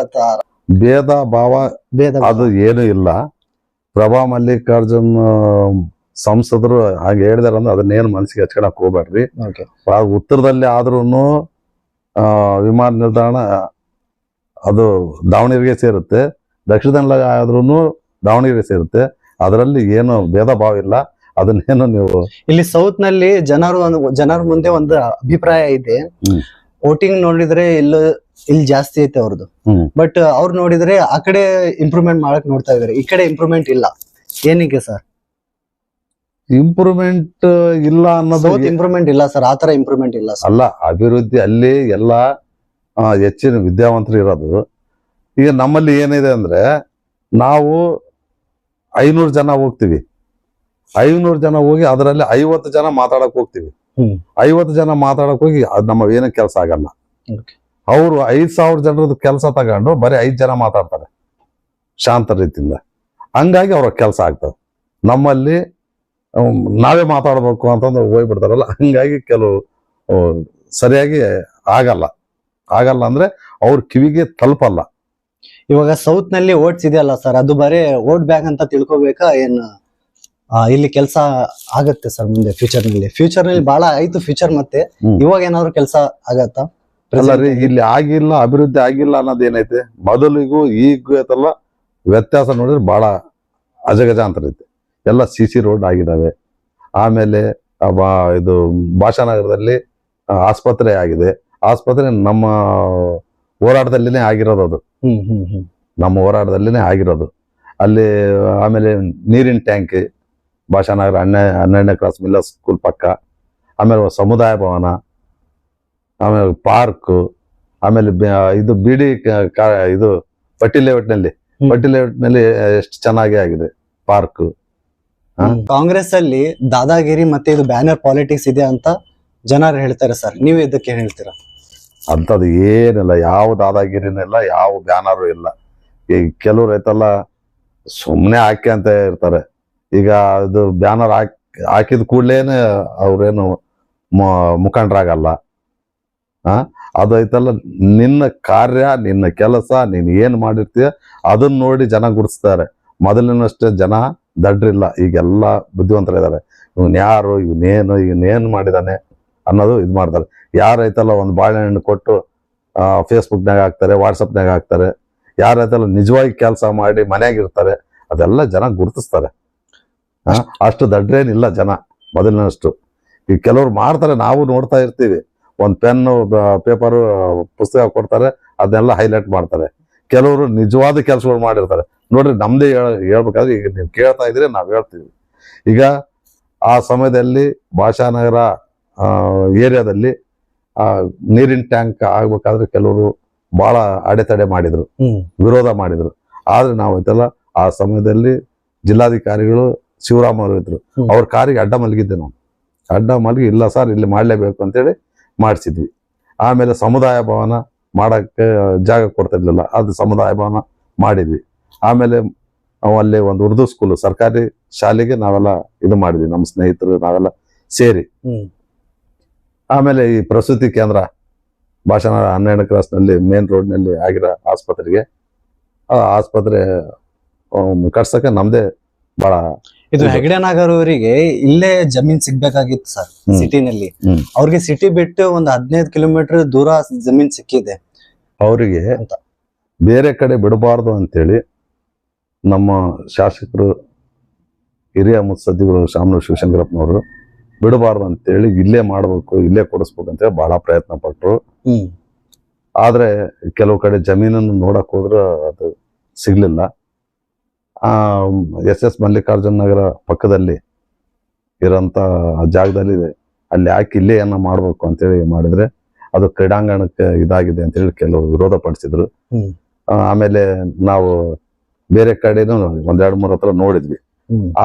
ಭೇದ ಭಾವ ಭೇದ ಅದು ಏನು ಇಲ್ಲ. ಪ್ರಭಾ ಮಲ್ಲಿಕಾರ್ಜುನ್ ಸಂಸದರು ಹಾಗೆ ಹೇಳಿದಾರೆ ಅಂದ್ರೆ ಅದನ್ನೇನು ಮನಸ್ಸಿಗೆ ಹಚ್ಕೊಳಕ್ ಹೋಗ್ಬೇಡ್ರಿ. ಉತ್ತರದಲ್ಲಿ ಆದ್ರೂನು ವಿಮಾನ ನಿಲ್ದಾಣ ಅದು ದಾವಣಗೆರೆಗೆ ಸೇರುತ್ತೆ. ದಕ್ಷಿಣ ಆದ್ರೂ ದಾವಣಗೆರೆ ಸೇರುತ್ತೆ. ಅದರಲ್ಲಿ ಏನು ಭೇದ ಭಾವ ಇಲ್ಲ. ಅದನ್ನೇನು ನೀವು ಇಲ್ಲಿ ಸೌತ್ನಲ್ಲಿ ಜನರು ಜನರ ಮುಂದೆ ಒಂದು ಅಭಿಪ್ರಾಯ ಇದೆ. ವೋಟಿಂಗ್ ನೋಡಿದ್ರೆ ಇಲ್ಲಿ ಇಲ್ಲಿ ಜಾಸ್ತಿ ಐತೆ ಅವ್ರದ್ದು. ಬಟ್ ಅವ್ರು ನೋಡಿದ್ರೆ ಆ ಕಡೆ ಇಂಪ್ರೂವ್ಮೆಂಟ್ ಮಾಡಕ್ ನೋಡ್ತಾ ಇದಾರೆ. ಈ ಕಡೆ ಇಂಪ್ರೂವ್ಮೆಂಟ್ ಇಲ್ಲ. ಏನಕ್ಕೆ ಸರ್? ಇಂಪ್ರೂವ್ಮೆಂಟ್ ಇಲ್ಲ ಅನ್ನೋದು ಇಂಪ್ರೂವ್ಮೆಂಟ್ ಇಲ್ಲ ಸರ್ ಆತರ ಇಂಪ್ರೂವ್ಮೆಂಟ್ ಇಲ್ಲ ಅಲ್ಲ ಅಭಿವೃದ್ಧಿ ಅಲ್ಲಿ ಎಲ್ಲ ಹೆಚ್ಚಿನ ವಿದ್ಯಾವಂತರು ಇರೋದು. ಈಗ ನಮ್ಮಲ್ಲಿ ಏನಿದೆ ಅಂದ್ರೆ ನಾವು ಐನೂರು ಜನ ಹೋಗ್ತೀವಿ. ಐನೂರು ಜನ ಹೋಗಿ ಅದರಲ್ಲಿ ಐವತ್ತು ಜನ ಮಾತಾಡಕ್ ಹೋಗ್ತೀವಿ. ಐವತ್ತು ಜನ ಮಾತಾಡಕ್ ಹೋಗಿ ಅದು ನಮ್ಮ ಏನೂ ಕೆಲಸ ಆಗಲ್ಲ. ಅವರು ಐದ್ ಸಾವಿರ ಜನರದ ಕೆಲಸ ತಗೊಂಡು ಬರೀ ಐದ್ ಜನ ಮಾತಾಡ್ತಾರೆ. ಶಾಂತ ರೀತಿಯಿಂದ. ಹಂಗಾಗಿ ಅವ್ರ ಕೆಲಸ ಆಗ್ತದೆ. ನಮ್ಮಲ್ಲಿ ನಾವೇ ಮಾತಾಡಬೇಕು ಅಂತಂದು ಹೋಗ್ಬಿಡ್ತಾರಲ್ಲ ಹಂಗಾಗಿ ಕೆಲವು ಸರಿಯಾಗಿ ಆಗಲ್ಲ. ಆಗಲ್ಲ ಅಂದ್ರೆ ಅವ್ರ ಕಿವಿಗೆ ತಲುಪಲ್ಲ. ಇವಾಗ ಸೌತ್ನಲ್ಲಿ ಓಟ್ಸ್ ಇದೆಯಲ್ಲ ಸರ್ ಅದು ಬರೀ ಓಟ್ ಬ್ಯಾಂಕ್ ಅಂತ ತಿಳ್ಕೊಬೇಕಾ ಏನ್? ಇಲ್ಲಿ ಕೆಲಸ ಆಗತ್ತೆ ಸರ್ ಮುಂದೆ ಫ್ಯೂಚರ್ನಲ್ಲಿ. ಫ್ಯೂಚರ್ನಲ್ಲಿ ಬಹಳ ಆಯ್ತು ಫ್ಯೂಚರ್ ಮತ್ತೆ. ಇವಾಗ ಏನಾದ್ರು ಕೆಲಸ ಆಗತ್ತಾ? ಇಲ್ಲಿ ಆಗಿಲ್ಲ ಅಭಿವೃದ್ಧಿ ಆಗಿಲ್ಲ ಅನ್ನೋದು ಏನೈತೆ? ಮೊದಲಿಗೂ ಈಗ ವ್ಯತ್ಯಾಸ ನೋಡಿದ್ರೆ ಬಹಳ ಅಜಗಜಾಂತರ ಐತೆ ಎಲ್ಲ ಸಿ ಸಿ ರೋಡ್ ಆಗಿದ್ದಾವೆ. ಆಮೇಲೆ ಇದು ಭಾಷಾನಗರದಲ್ಲಿ ಆಸ್ಪತ್ರೆ ಆಗಿದೆ. ಆಸ್ಪತ್ರೆ ನಮ್ಮ ಹೋರಾಟದಲ್ಲಿನೇ ಆಗಿರೋದು ಅದು. ನಮ್ಮ ಹೋರಾಟದಲ್ಲಿನೇ ಆಗಿರೋದು. ಅಲ್ಲಿ ಆಮೇಲೆ ನೀರಿನ ಟ್ಯಾಂಕ್ ಭಾಷಾನಗರ ಹನ್ನೆ ಹನ್ನೆರಡನೇ ಕ್ಲಾಸ್ ಮಿಲ್ಲ ಸ್ಕೂಲ್ ಪಕ್ಕ. ಆಮೇಲೆ ಸಮುದಾಯ ಭವನ. ಆಮೇಲೆ ಪಾರ್ಕು ಆಮೇಲೆ ಇದು ಬಿಡಿ ಇದು ಪಟ್ಟಿ ಲೇಔಟ್ನಲ್ಲಿ ಪಟ್ಟಿ ಲೇಔಟ್ನಲ್ಲಿ ಎಷ್ಟು ಚೆನ್ನಾಗಿ ಆಗಿದೆ ಪಾರ್ಕ್? ಕಾಂಗ್ರೆಸ್ ಅಲ್ಲಿ ದಾದಾಗಿರಿ ಮತ್ತೆ ಇದು ಬ್ಯಾನರ್ ಪಾಲಿಟಿಕ್ಸ್ ಇದೆ ಅಂತ ಜನರು ಹೇಳ್ತಾರೆ ಸರ್. ನೀವು ಇದಕ್ಕೆ ಏನ್ ಹೇಳ್ತೀರಾ? ಅಂಥದ್ದು ಏನಿಲ್ಲ. ಯಾವ ದಾದಾಗಿರಿನಿಲ್ಲ ಯಾವ ಬ್ಯಾನರು ಇಲ್ಲ. ಈಗ ಕೆಲವ್ರು ಐತಲ್ಲ ಸುಮ್ಮನೆ ಹಾಕಿ ಅಂತ ಇರ್ತಾರೆ. ಈಗ ಇದು ಬ್ಯಾನರ್ ಹಾಕಿ ಹಾಕಿದ ಕೂಡ್ಲೇನೆ ಅವ್ರೇನು ಮುಖಂಡರಾಗಲ್ಲ. ಆ ಅದು ಐತಲ್ಲ ನಿನ್ನ ಕಾರ್ಯ ನಿನ್ನ ಕೆಲಸ ನೀನು ಏನು ಮಾಡಿರ್ತೀಯ ಅದನ್ನ ನೋಡಿ ಜನ ಗುಡಿಸ್ತಾರೆ ಮೊದಲಿನಷ್ಟೇ ಜನ ದಡ್ರಿಲ್ಲ. ಈಗೆಲ್ಲ ಬುದ್ಧಿವಂತರಿದ್ದಾರೆ ಇವನ್ ಯಾರು ಇವನೇನು ಇವನೇನು ಮಾಡಿದಾನೆ ಅನ್ನೋದು ಇದು ಮಾಡ್ತಾರೆ. ಯಾರು ಐತಲ್ಲ ಒಂದು ಬಾಳೆಹಣ್ಣು ಕೊಟ್ಟು ಫೇಸ್ಬುಕ್ನಾಗ ಹಾಕ್ತಾರೆ ವಾಟ್ಸಪ್ನಾಗ ಹಾಕ್ತಾರೆ. ಐತಲ್ಲ ನಿಜವಾಗಿ ಕೆಲಸ ಮಾಡಿ ಮನ್ಯಾಗ ಇರ್ತಾರೆ. ಅದೆಲ್ಲ ಜನ ಗುರುತಿಸ್ತಾರೆ. ಅಷ್ಟು ದಡ್ರೇನಿಲ್ಲ ಜನ ಮೊದಲಿನಷ್ಟು. ಈಗ ಕೆಲವ್ರು ಮಾಡ್ತಾರೆ, ನಾವು ನೋಡ್ತಾ ಇರ್ತೀವಿ. ಒಂದು ಪೆನ್ನು ಪೇಪರು, ಪುಸ್ತಕ ಕೊಡ್ತಾರೆ, ಅದನ್ನೆಲ್ಲ ಹೈಲೈಟ್ ಮಾಡ್ತಾರೆ. ಕೆಲವರು ನಿಜವಾದ ಕೆಲಸಗಳು ಮಾಡಿರ್ತಾರೆ. ನೋಡ್ರಿ ನಮ್ದೇ ಹೇಳ ಹೇಳ್ಬೇಕಾದ್ರೆ ಈಗ ನೀವು ಕೇಳ್ತಾ ಇದ್ರೆ ನಾವು ಹೇಳ್ತೀವಿ. ಈಗ ಆ ಸಮಯದಲ್ಲಿ ಭಾಷಾನಗರ ಏರಿಯಾದಲ್ಲಿ ಆ ನೀರಿನ ಟ್ಯಾಂಕ್ ಆಗ್ಬೇಕಾದ್ರೆ ಕೆಲವರು ಬಹಳ ಅಡೆತಡೆ ಮಾಡಿದ್ರು ವಿರೋಧ ಮಾಡಿದ್ರು. ಆದ್ರೆ ನಾವು ಐತಲ್ಲ ಆ ಸಮಯದಲ್ಲಿ ಜಿಲ್ಲಾಧಿಕಾರಿಗಳು ಶಿವರಾಮ್ ಅವರು ಇದ್ರು. ಅವ್ರ ಕಾರಿಗೆ ಅಡ್ಡ ಮಲಗಿದ್ದೆ ನಾವು. ಅಡ್ಡ ಮಲಗಿ ಇಲ್ಲ ಸರ್ ಇಲ್ಲಿ ಮಾಡ್ಲೇಬೇಕು ಅಂತೇಳಿ ಮಾಡಿಸಿದ್ವಿ. ಆಮೇಲೆ ಸಮುದಾಯ ಭವನ ಮಾಡಕ್ಕೆ ಜಾಗ ಕೊಡ್ತಿರ್ಲಿಲ್ಲ. ಅದು ಸಮುದಾಯ ಭವನ ಮಾಡಿದ್ವಿ. ಆಮೇಲೆ ನಾವು ಅಲ್ಲಿ ಒಂದು ಉರ್ದು ಸ್ಕೂಲ್ ಸರ್ಕಾರಿ ಶಾಲೆಗೆ ನಾವೆಲ್ಲ ಇದು ಮಾಡಿದ್ವಿ ನಮ್ಮ ಸ್ನೇಹಿತರು ನಾವೆಲ್ಲ ಸೇರಿ ಆಮೇಲೆ ಈ ಪ್ರಸೂತಿ ಕೇಂದ್ರ ಭಾಷಣ ಹನ್ನೆರಡು ಕ್ಲಾಸ್ನಲ್ಲಿ ಮೇನ್ ರೋಡ್ನಲ್ಲಿ ಆಗಿರೋ ಆಸ್ಪತ್ರೆಗೆ ಆ ಆಸ್ಪತ್ರೆ ಕಟ್ಸಕ ಕಟ್ಸಕ್ಕೆ ನಮ್ದೇ ಬಹಳ ಇದು. ಹೆಗಡೆ ನಾಗರ್ ಅವರಿಗೆ ಇಲ್ಲೇ ಜಮೀನ್ ಸಿಗ್ಬೇಕಾಗಿತ್ತು ಸರ್. ಸಿಟಿನಲ್ಲಿ ಅವ್ರಿಗೆ ಸಿಟಿ ಬಿಟ್ಟು ಒಂದು ಹದಿನೈದು ಕಿಲೋಮೀಟರ್ ದೂರ ಜಮೀನ್ ಸಿಕ್ಕಿದೆ ಅವರಿಗೆ ಅಂತ. ಬೇರೆ ಕಡೆ ಬಿಡಬಾರ್ದು ಅಂತೇಳಿ ನಮ್ಮ ಶಾಸಕರು ಹಿರಿಯ ಮುತ್ಸದ್ದಿಗಳು ಶಾಮನೂರು ಶಿವಶಂಕರಪ್ಪನವರು ಬಿಡಬಾರ್ದು ಅಂತೇಳಿ ಇಲ್ಲೇ ಮಾಡಬೇಕು ಇಲ್ಲೇ ಕೊಡಿಸ್ಬೇಕು ಅಂತೇಳಿ ಬಹಳ ಪ್ರಯತ್ನ ಪಟ್ಟರು. ಆದರೆ ಕೆಲವು ಕಡೆ ಜಮೀನನ್ನು ನೋಡಕ್ ಹೋದ್ರೆ ಅದು ಸಿಗ್ಲಿಲ್ಲ. ಆ ಎಸ್ ಎಸ್ ಮಲ್ಲಿಕಾರ್ಜುನ ನಗರ ಪಕ್ಕದಲ್ಲಿ ಇರೋಂಥ ಜಾಗದಲ್ಲಿ ಅಲ್ಲಿ ಯಾಕೆ ಇಲ್ಲೇ ಏನೋ ಮಾಡಬೇಕು ಅಂತೇಳಿ ಮಾಡಿದ್ರೆ ಅದು ಕ್ರೀಡಾಂಗಣಕ್ಕೆ ಇದಾಗಿದೆ ಅಂತೇಳಿ ಕೆಲವರು ವಿರೋಧ ಪಡಿಸಿದ್ರು. ಆಮೇಲೆ ನಾವು ಬೇರೆ ಕಡೆನೂ ಒಂದೆರಡು ಮೂರು ಹತ್ರ ನೋಡಿದ್ವಿ.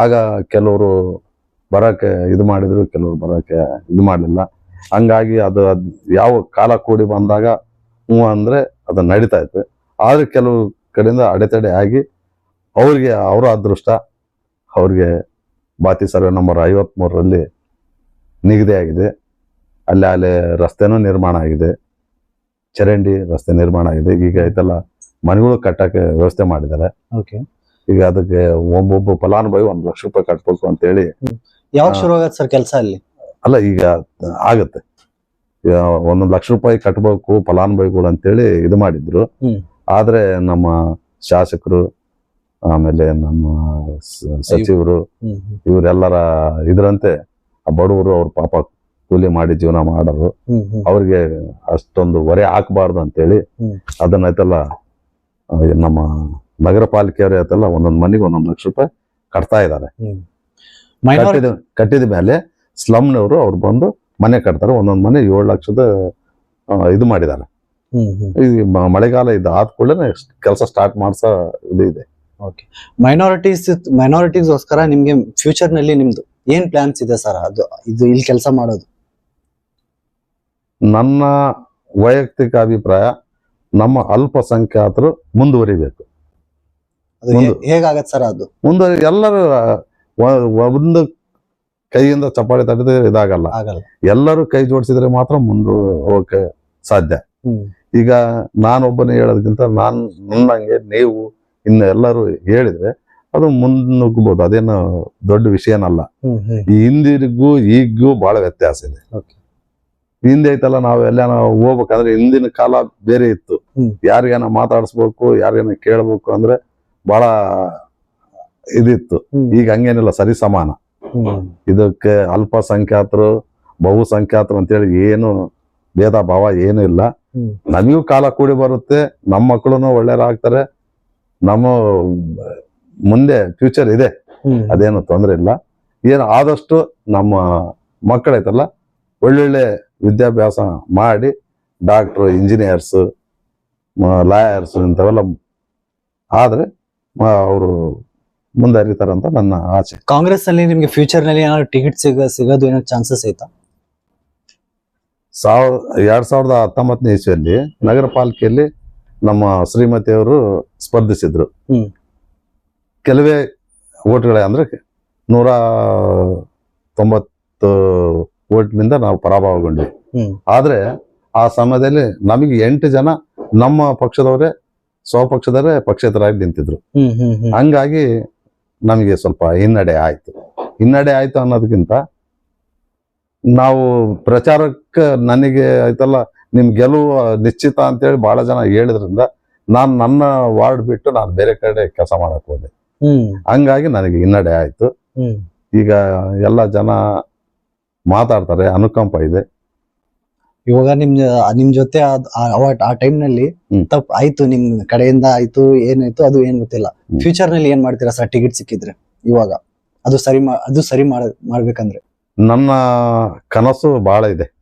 ಆಗ ಕೆಲವರು ಬರಕ್ಕೆ ಇದು ಮಾಡಿದ್ರು ಕೆಲವರು ಬರಕ್ಕೆ ಇದು ಮಾಡಲಿಲ್ಲ. ಹಂಗಾಗಿ ಅದು ಯಾವ ಕಾಲ ಕೂಡಿ ಬಂದಾಗ ಹ್ಞೂ ಅಂದ್ರೆ ಅದು ನಡೀತಾ ಇತ್ತು. ಆದ್ರೆ ಕೆಲವು ಕಡೆಯಿಂದ ಅಡೆತಡೆ ಆಗಿ ಅವ್ರಿಗೆ ಅವರ ಅದೃಷ್ಟ ಅವ್ರಿಗೆ ಬಾತಿ ಸರ್ವೆ ನಂಬರ್ ಐವತ್ಮೂರರಲ್ಲಿ ನಿಗದಿ ಆಗಿದೆ. ಅಲ್ಲಿ ಅಲ್ಲಿ ರಸ್ತೆನೂ ನಿರ್ಮಾಣ ಆಗಿದೆ. ಚರಂಡಿ ರಸ್ತೆ ನಿರ್ಮಾಣ ಆಗಿದೆ. ಈಗ ಇದೆಲ್ಲ ಮನೆಗಳು ಕಟ್ಟಕ್ಕೆ ವ್ಯವಸ್ಥೆ ಮಾಡಿದ್ದಾರೆ ಓಕೆ ಈಗ ಅದಕ್ಕೆ ಒಬ್ಬೊಬ್ಬ ಫಲಾನುಭವಿ ಒಂದ್ ಲಕ್ಷ ರೂಪಾಯಿ ಕಟ್ಬೇಕು ಅಂತ ಹೇಳಿ ಯಾವಾಗ. ಶುರು ಆಗತ್ತೆ ಸರ್ ಕೆಲಸ ಅಲ್ಲಿ ಅಲ್ಲ ಈಗ ಆಗತ್ತೆ ಈಗ ಒಂದೊಂದು ಲಕ್ಷ ರೂಪಾಯಿ ಕಟ್ಬೇಕು ಫಲಾನುಭವಿಗಳು ಅಂತೇಳಿ ಇದು ಮಾಡಿದ್ರು. ಆದ್ರೆ ನಮ್ಮ ಶಾಸಕರು ಆಮೇಲೆ ನಮ್ಮ ಸಚಿವರು. ಇವರೆಲ್ಲರ ಇದ್ರಂತೆ ಆ ಬಡವರು ಅವ್ರ ಪಾಪ ಕೂಲಿ ಮಾಡಿ ಜೀವನ ಮಾಡೋರು. ಅವ್ರಿಗೆ ಅಷ್ಟೊಂದು ಹೊರೆ ಹಾಕಬಾರ್ದು ಅಂತೇಳಿ ಹ್ಮ್. ನಮ್ಮ ನಗರ ಪಾಲಿಕೆಯವರು ಐತಲ್ಲ ಒಂದೊಂದು ಮನೆಗೆ ಒಂದೊಂದು ಲಕ್ಷ ರೂಪಾಯಿ ಕಟ್ತಾ ಇದ್ದಾರೆ. ಕಟ್ಟಿದ ಕಟ್ಟಿದ ಮೇಲೆ ಸ್ಲಮ್ನವರು ಅವ್ರು ಬಂದು ಮನೆ ಕಟ್ತಾರೆ ಒಂದೊಂದು ಮನೆ ಏಳು ಲಕ್ಷದ ಇದು ಮಾಡಿದ್ದಾರೆ. ಈ ಮಳೆಗಾಲ ಇದು ಆದ ಕೂಡಲೇ ಕೆಲಸ ಸ್ಟಾರ್ಟ್ ಮಾಡ್ಸೋ ಇದು ಇದೆ. ಮೈನಾರಿಟೀಸ್ ಮೈನಾರಿಟೀಸ್ಗೋಸ್ಕರ ನಿಮ್ಗೆ ಫ್ಯೂಚರ್ನಲ್ಲಿ ನಿಮ್ದು ಏನ್ ಪ್ಲಾನ್ಸ್ ಇದೆ ಸರ್? ಅದು ಇದು ಇಲ್ಲಿ ಕೆಲಸ ಮಾಡೋದು? ನನ್ನ ವೈಯಕ್ತಿಕ ಅಭಿಪ್ರಾಯ ನಮ್ಮ ಅಲ್ಪಸಂಖ್ಯಾತರು ಮುಂದುವರಿಬೇಕು. ಹೇಗಾಗತ್ತೆ ಸರ್ ಅದು? ಮುಂದುವರಿ ಎಲ್ಲರೂ ಒಂದು ಕೈಯಿಂದ ಚಪ್ಪಾಳಿ ತಟ್ಟಿದ್ರೆ ಇದಾಗಲ್ಲ. ಎಲ್ಲರೂ ಕೈ ಜೋಡಿಸಿದ್ರೆ ಮಾತ್ರ ಮುಂದೆ ಹೋಗಕ್ಕೆ ಸಾಧ್ಯ. ಈಗ ನಾನೊಬ್ಬನೇ ಹೇಳೋದಕ್ಕಿಂತ ನಾನ್ ನನ್ನಂಗೆ ನೀವು ಇನ್ನು ಎಲ್ಲರೂ ಹೇಳಿದ್ರೆ ಅದು ಮುನ್ನುಗ್ಗಬಹುದು ಅದೇನು ದೊಡ್ಡ ವಿಷಯನಲ್ಲ. ಈ ಹಿಂದಿಗೂ ಈಗೂ ಬಹಳ ವ್ಯತ್ಯಾಸ ಇದೆ. ಹಿಂದೆ ಐತಲ್ಲ ನಾವು ಎಲ್ಲ ನಾವು ಹೋಗ್ಬೇಕಂದ್ರೆ ಹಿಂದಿನ ಕಾಲ ಬೇರೆ ಇತ್ತು. ಯಾರಿಗಾನ ಮಾತಾಡಿಸ್ಬೇಕು ಯಾರಿಗಾನ ಕೇಳ್ಬೇಕು ಅಂದ್ರೆ ಬಹಳ ಇದಿತ್ತು. ಈಗ ಹಂಗೇನಿಲ್ಲ ಸರಿ ಸಮಾನ. ಇದಕ್ಕೆ ಅಲ್ಪಸಂಖ್ಯಾತರು ಬಹುಸಂಖ್ಯಾತರು ಅಂತೇಳಿ ಏನು ಭೇದ ಭಾವ ಏನು ಇಲ್ಲ. ನಮಗೂ ಕಾಲ ಕೂಡಿ ಬರುತ್ತೆ ನಮ್ಮ ಮಕ್ಕಳು ಒಳ್ಳೆಯರಾಗ್ತಾರೆ. ನಮ್ಮ ಮುಂದೆ ಫ್ಯೂಚರ್ ಇದೆ. ಅದೇನು ತೊಂದರೆ ಇಲ್ಲ. ಏನು ಆದಷ್ಟು ನಮ್ಮ ಮಕ್ಕಳೈತಲ್ಲ ಒಳ್ಳೊಳ್ಳೆ ವಿದ್ಯಾಭ್ಯಾಸ ಮಾಡಿ ಡಾಕ್ಟ್ರು ಇಂಜಿನಿಯರ್ಸ್ ಲಾಯರ್ಸ್ ಇಂಥವೆಲ್ಲ ಆದ್ರೆ ಅವರು ಮುಂದರಿತಾರಂತ ನನ್ನ ಆಸೆ. ಕಾಂಗ್ರೆಸ್ ಅಲ್ಲಿ ನಿಮಗೆ ಫ್ಯೂಚರ್ನಲ್ಲಿ ಏನಾದ್ರು ಟಿಕೆಟ್ ಸಿಗ ಸಿಗೋದು ಏನೋ ಚಾನ್ಸಸ್ ಐತಾ? ಸಾವಿರ ಎರಡ್ ಸಾವಿರದ ಹತ್ತೊಂಬತ್ತನೇ ಇಸ್ವಿಯಲ್ಲಿ ನಗರ ಪಾಲಿಕೆಯಲ್ಲಿ ನಮ್ಮ ಶ್ರೀಮತಿಯವರು ಸ್ಪರ್ಧಿಸಿದ್ರು. ಕೆಲವೇ ಓಟ್ಗಳೇ ಅಂದ್ರೆ ನೂರ ತೊಂಬತ್ತು ಓಟ್ಲಿಂದ ನಾವು ಪರಾಭವಗೊಂಡ್ವಿ. ಆದ್ರೆ ಆ ಸಮಯದಲ್ಲಿ ನಮಗೆ ಎಂಟು ಜನ ನಮ್ಮ ಪಕ್ಷದವರೇ ಸ್ವಪಕ್ಷದವರೇ ಪಕ್ಷೇತರಾಗಿ ನಿಂತಿದ್ರು. ಹಂಗಾಗಿ ನಮಗೆ ಸ್ವಲ್ಪ ಹಿನ್ನಡೆ ಆಯ್ತು. ಹಿನ್ನಡೆ ಆಯ್ತು ಅನ್ನೋದಕ್ಕಿಂತ ನಾವು ಪ್ರಚಾರಕ್ಕೆ ನನಗೆ ಆಯ್ತಲ್ಲ ನಿಮ್ ಗೆಲುವು ನಿಶ್ಚಿತ ಅಂತೇಳಿ ಬಹಳ ಜನ ಹೇಳಿದ್ರಿಂದ ನಾನು ನನ್ನ ವಾರ್ಡ್ ಬಿಟ್ಟು ನಾನು ಬೇರೆ ಕಡೆ ಕೆಲಸ ಮಾಡಕ್ ಹೋದೆ. ಹಂಗಾಗಿ ನನಗೆ ಹಿನ್ನಡೆ ಆಯ್ತು. ಈಗ ಎಲ್ಲ ಜನ ಮಾತಾಡ್ತಾರೆ ಅನುಕಂಪ ಇದೆ. ಇವಾಗ ನಿಮ್ ನಿಮ್ ಜೊತೆ ಆ- ಟೈಮ್ನಲ್ಲಿ. ತಪ್ಪು ಆಯ್ತು ನಿಮ್ ಕಡೆಯಿಂದ ಆಯ್ತು ಏನಾಯ್ತು ಅದು ಏನ್ ಗೊತ್ತಿಲ್ಲ. ಫ್ಯೂಚರ್ನಲ್ಲಿ ಏನ್ ಮಾಡ್ತೀರಾ ಸರ್ ಟಿಕೆಟ್ ಸಿಕ್ಕಿದ್ರೆ ಇವಾಗ? ಅದು ಸರಿ ಅದು ಸರಿ ಮಾಡ ಮಾಡ್ಬೇಕಂದ್ರೆ? ನನ್ನ ಕನಸು ಬಹಳ ಇದೆ.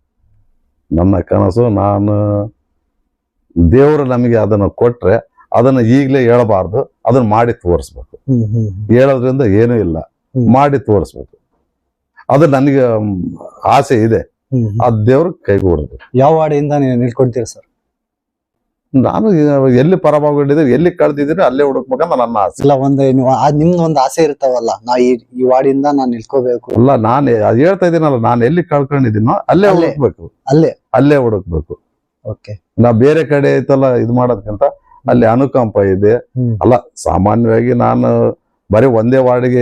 ನನ್ನ ಕನಸು ನಾನು ದೇವರು ನಮಗೆ ಅದನ್ನು ಕೊಟ್ರೆ ಅದನ್ನ ಈಗಲೇ ಹೇಳಬಾರ್ದು ಅದನ್ನ ಮಾಡಿ ತೋರಿಸ್ಬೇಕು. ಹೇಳೋದ್ರಿಂದ ಏನೂ ಇಲ್ಲ. ಮಾಡಿ ತೋರಿಸ್ಬೇಕು. ಅದು ನನಗೆ ಆಸೆ ಇದೆ. ಆ ದೇವ್ರ ಕೈಗೂಡದು ಯಾವ ವಾರ್ಡಿಂದ ನೀವು ನಿಲ್ಕೊಳ್ತೀರಾ ಸರ್? ನಾನು ಎಲ್ಲಿ ಪರಭಾಗಗೊಂಡಿದ್ರೆ ಎಲ್ಲಿ ಕಳ್ದಿದ್ದೀನಿ ಅಲ್ಲೇ ಹುಡುಕ್ಬೇಕಂತ ನನ್ನ ಆಸೆ. ಇಲ್ಲ ಒಂದು ನೀವು ನಿಮ್ದು ಒಂದು ಆಸೆ ಇರ್ತಾವಲ್ಲ ನಾ ಈ ಈ ವಾಡಿಯಿಂದ ನಾನು ನಿಲ್ಕೋಬೇಕು. ಅಲ್ಲ ನಾನು ಅದು ಹೇಳ್ತಾ ಇದ್ದೀನಲ್ಲ ನಾನು ಎಲ್ಲಿ ಕಳ್ಕೊಂಡಿದ್ದೀನೋ ಅಲ್ಲೇ. ಹುಡುಕ್ಬೇಕು. ಅಲ್ಲೇ. ಅಲ್ಲೇ ಹುಡುಕ್ಬೇಕು. ಓಕೆ. ನಾ ಬೇರೆ ಕಡೆ ಐತಲ್ಲ ಇದು ಮಾಡೋದಕ್ಕಿಂತ ಅಲ್ಲಿ ಅನುಕಂಪ ಇದೆ. ಅಲ್ಲ ಸಾಮಾನ್ಯವಾಗಿ ನಾನು ಬರೀ ಒಂದೇ ವಾರ್ಡ್ಗೆ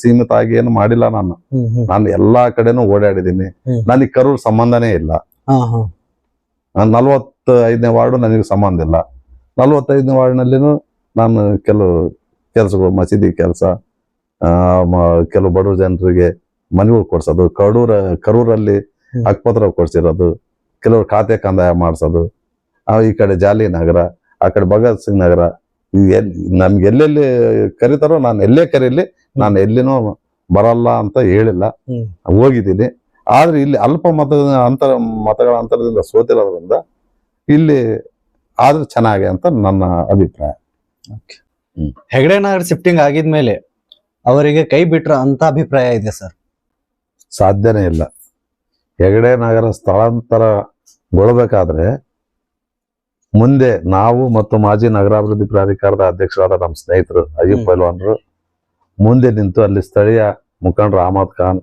ಸೀಮಿತ ಆಗಿ ಏನು ಮಾಡಿಲ್ಲ ನಾನು. ನಾನು ಎಲ್ಲಾ ಕಡೆನೂ ಓಡಾಡಿದ್ದೀನಿ. ನನಗೆ ಕರೂರ್ ಸಂಬಂಧನೇ ಇಲ್ಲ. ನಲ್ವತ್ತ ಐದನೇ ವಾರ್ಡು ನನಗೆ ಸಂಬಂಧ ಇಲ್ಲ. ನಲ್ವತ್ತೈದನೇ ವಾರ್ಡ್ನಲ್ಲಿನೂ ನಾನು ಕೆಲವು ಕೆಲಸಗಳು ಮಸೀದಿ ಕೆಲಸ ಕೆಲವು ಬಡವ ಜನರಿಗೆ ಮನೆಗಳು ಕೊಡ್ಸೋದು ಕಡೂರ ಕರೂರಲ್ಲಿ ಅಕ್ಪತ್ರ ಕೊಡ್ಸಿರೋದು ಕೆಲವರು ಖಾತೆ ಕಂದಾಯ ಮಾಡಿಸೋದು ಆ, ಈ ಕಡೆ ಜಾಲಿ ನಗರ ಆ ಕಡೆ ಭಗತ್ ಸಿಂಗ್ ನಗರ ಈ ಎಲ್ ನಮ್ಗೆ ಎಲ್ಲೆಲ್ಲಿ ಕರೀತಾರೋ ನಾನು ಎಲ್ಲೇ ಕರೀಲಿ ನಾನು ಎಲ್ಲಿನೂ ಬರಲ್ಲ ಅಂತ ಹೇಳಿಲ್ಲ. ಹೋಗಿದ್ದೀನಿ. ಆದ್ರೆ ಇಲ್ಲಿ ಅಲ್ಪ ಮತದ ಅಂತರ ಮತಗಳ ಅಂತರದಿಂದ ಸೋತಿರೋದ್ರಿಂದ ಇಲ್ಲಿ ಆದ್ರೆ ಚೆನ್ನಾಗಿ ಅಂತ ನನ್ನ ಅಭಿಪ್ರಾಯ. ಹೆಗಡೆ ನಗರ್ ಶಿಫ್ಟಿಂಗ್ ಆಗಿದ್ಮೇಲೆ ಅವರಿಗೆ ಕೈ ಬಿಟ್ರ ಅಂತ ಅಭಿಪ್ರಾಯ ಇದೆ ಸರ್? ಸಾಧ್ಯನೇ ಇಲ್ಲ. ಹೆಗಡೆ ನಗರ ಸ್ಥಳಾಂತರಗೊಳ್ಬೇಕಾದ್ರೆ ಮುಂದೆ ನಾವು ಮತ್ತು ಮಾಜಿ ನಗರಾಭಿವೃದ್ಧಿ ಪ್ರಾಧಿಕಾರದ ಅಧ್ಯಕ್ಷರಾದ ನಮ್ಮ ಸ್ನೇಹಿತರು ಅಯ್ಯಪ್ಪ. ಪೈಲ್ವಾನ್ರು ಮುಂದೆ ನಿಂತು ಅಲ್ಲಿ ಸ್ಥಳೀಯ ಮುಖಂಡರು ಅಹಮದ್ ಖಾನ್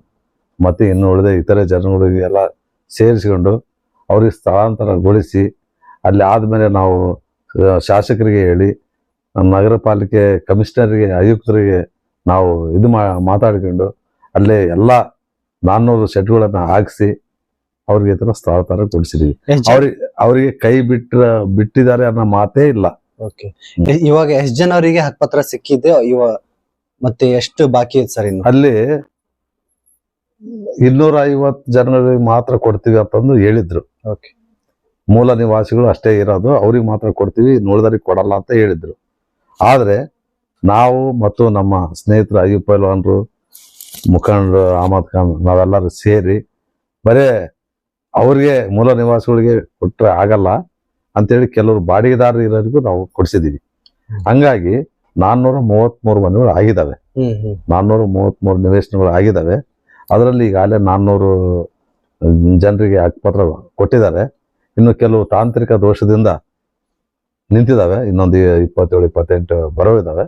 ಮತ್ತು ಇನ್ನು ಉಳಿದ ಇತರೆ ಜನಗಳಿಗೆ ಎಲ್ಲ ಸೇರಿಸಿಕೊಂಡು ಅವ್ರಿಗೆ ಸ್ಥಳಾಂತರಗೊಳಿಸಿ ಅಲ್ಲಿ ಆದಮೇಲೆ ನಾವು ಶಾಸಕರಿಗೆ ಹೇಳಿ ನಗರ ಪಾಲಿಕೆ ಕಮಿಷನರಿಗೆ ಆಯುಕ್ತರಿಗೆ ನಾವು ಇದು ಮಾ ಮಾತಾಡ್ಕೊಂಡು ಅಲ್ಲೇ ಎಲ್ಲ ನಾನ್ನೂರು ಶೆಡ್ಗಳನ್ನು ಹಾಕಿಸಿ ಅವ್ರಿಗೆ ಥರ ಸ್ಥಳಾಂತರ ಕೊಡಿಸಿದೀವಿ. ಅವ್ರಿಗೆ ಅವರಿಗೆ ಕೈ ಬಿಟ್ಟ ಬಿಟ್ಟಿದ್ದಾರೆ ಅನ್ನೋ ಮಾತೇ ಇಲ್ಲ. ಇವಾಗ ಎಷ್ಟ್ ಜನರಿಗೆ ಹಕ್ಪತ್ರ ಸಿಕ್ಕಿದೆ ಇವ ಮತ್ತೆ ಎಷ್ಟು ಬಾಕಿ ಇದೆ ಸರ್ ಇನ್ನು? ಅಲ್ಲಿ ಇನ್ನೂರ ಐವತ್ತು ಜನರಿಗೆ ಮಾತ್ರ ಕೊಡ್ತೀವಿ ಅಂತಂದು ಹೇಳಿದ್ರು. ಮೂಲ ನಿವಾಸಿಗಳು ಅಷ್ಟೇ ಇರೋದು ಅವ್ರಿಗೆ ಮಾತ್ರ ಕೊಡ್ತೀವಿ ನೋಡಿದವ್ರಿಗೆ ಕೊಡಲ್ಲ ಅಂತ ಹೇಳಿದ್ರು. ಆದ್ರೆ ನಾವು ಮತ್ತು ನಮ್ಮ ಸ್ನೇಹಿತರು ಅಯ್ಯೂ ಪೈಲ್ವಾನ್ರು ಮುಖಂಡರು ಅಹಮದ್ ಖಾನ್ ನಾವೆಲ್ಲರೂ ಸೇರಿ ಬರೇ ಅವ್ರಿಗೆ ಮೂಲ ನಿವಾಸಿಗಳಿಗೆ ಕೊಟ್ಟರೆ ಆಗಲ್ಲ ಅಂತೇಳಿ ಕೆಲವರು ಬಾಡಿಗೆದಾರರು ಇರೋರಿಗೂ ನಾವು ಕೊಡಿಸಿದೀವಿ. ಹಂಗಾಗಿ ನಾನ್ನೂರ ಮೂವತ್ಮೂರು ಮನೆಗಳು ಆಗಿದ್ದಾವೆ ನಾನ್ನೂರ ಮೂವತ್ಮೂರು ನಿವೇಶನಗಳು ಆಗಿದ್ದಾವೆ ಅದರಲ್ಲಿ ಈಗಾಗಲೇ ನಾನ್ನೂರು ಜನರಿಗೆ ಹಕ್ಕುಪತ್ರ ಕೊಟ್ಟಿದ್ದಾರೆ. ಇನ್ನು ಕೆಲವು ತಾಂತ್ರಿಕ ದೋಷದಿಂದ ನಿಂತಿದ್ದಾವೆ ಇನ್ನೊಂದು ಇಪ್ಪತ್ತೇಳು ಇಪ್ಪತ್ತೆಂಟು ಬರೋ ಇದ್ದಾವೆ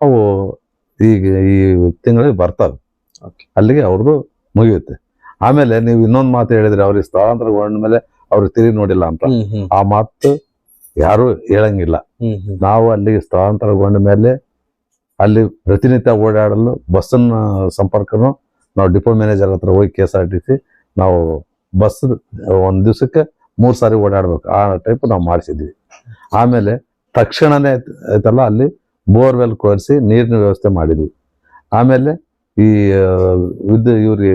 ಅವು ಈಗ ಈ ತಿಂಗಳಿಗೆ ಬರ್ತವೆ. ಅಲ್ಲಿಗೆ ಅವ್ರದ್ದು ಮುಗಿಯುತ್ತೆ. ಆಮೇಲೆ ನೀವು ಇನ್ನೊಂದು ಮಾತು ಹೇಳಿದ್ರೆ ಅವ್ರಿಗೆ ಸ್ಥಳಾಂತರಗೊಂಡ ಮೇಲೆ ಅವ್ರಿಗೆ ತಿರುಗಿ ನೋಡಿಲ್ಲ ಅಂತ. ಆ ಮಾತು ಯಾರು ಹೇಳಂಗಿಲ್ಲ. ನಾವು ಅಲ್ಲಿಗೆ ಸ್ಥಳಾಂತರಗೊಂಡ ಮೇಲೆ ಅಲ್ಲಿ ಪ್ರತಿನಿತ್ಯ ಓಡಾಡಲು ಬಸ್ಸನ್ನ ಸಂಪರ್ಕನು ನಾವು ಡಿಪೋ ಮ್ಯಾನೇಜರ್ ಹತ್ರ ಹೋಗಿ K S R T C ನಾವು ಬಸ್ ಒಂದು ದಿವಸಕ್ಕೆ ಮೂರು ಸಾರಿ ಓಡಾಡ್ಬೇಕು. ಆ ಟೈಪ್ ನಾವು ಮಾಡಿಸಿದ್ವಿ. ಆಮೇಲೆ ತಕ್ಷಣನೇ ಐತಲ್ಲ ಅಲ್ಲಿ ಬೋರ್ವೆಲ್ ಕೊರೆಸಿ ನೀರಿನ ವ್ಯವಸ್ಥೆ ಮಾಡಿದ್ವಿ. ಆಮೇಲೆ ಈ ವಿದ್ಯುತ್ ವಿದ್ಯು ಇವ್ರಿಗೆ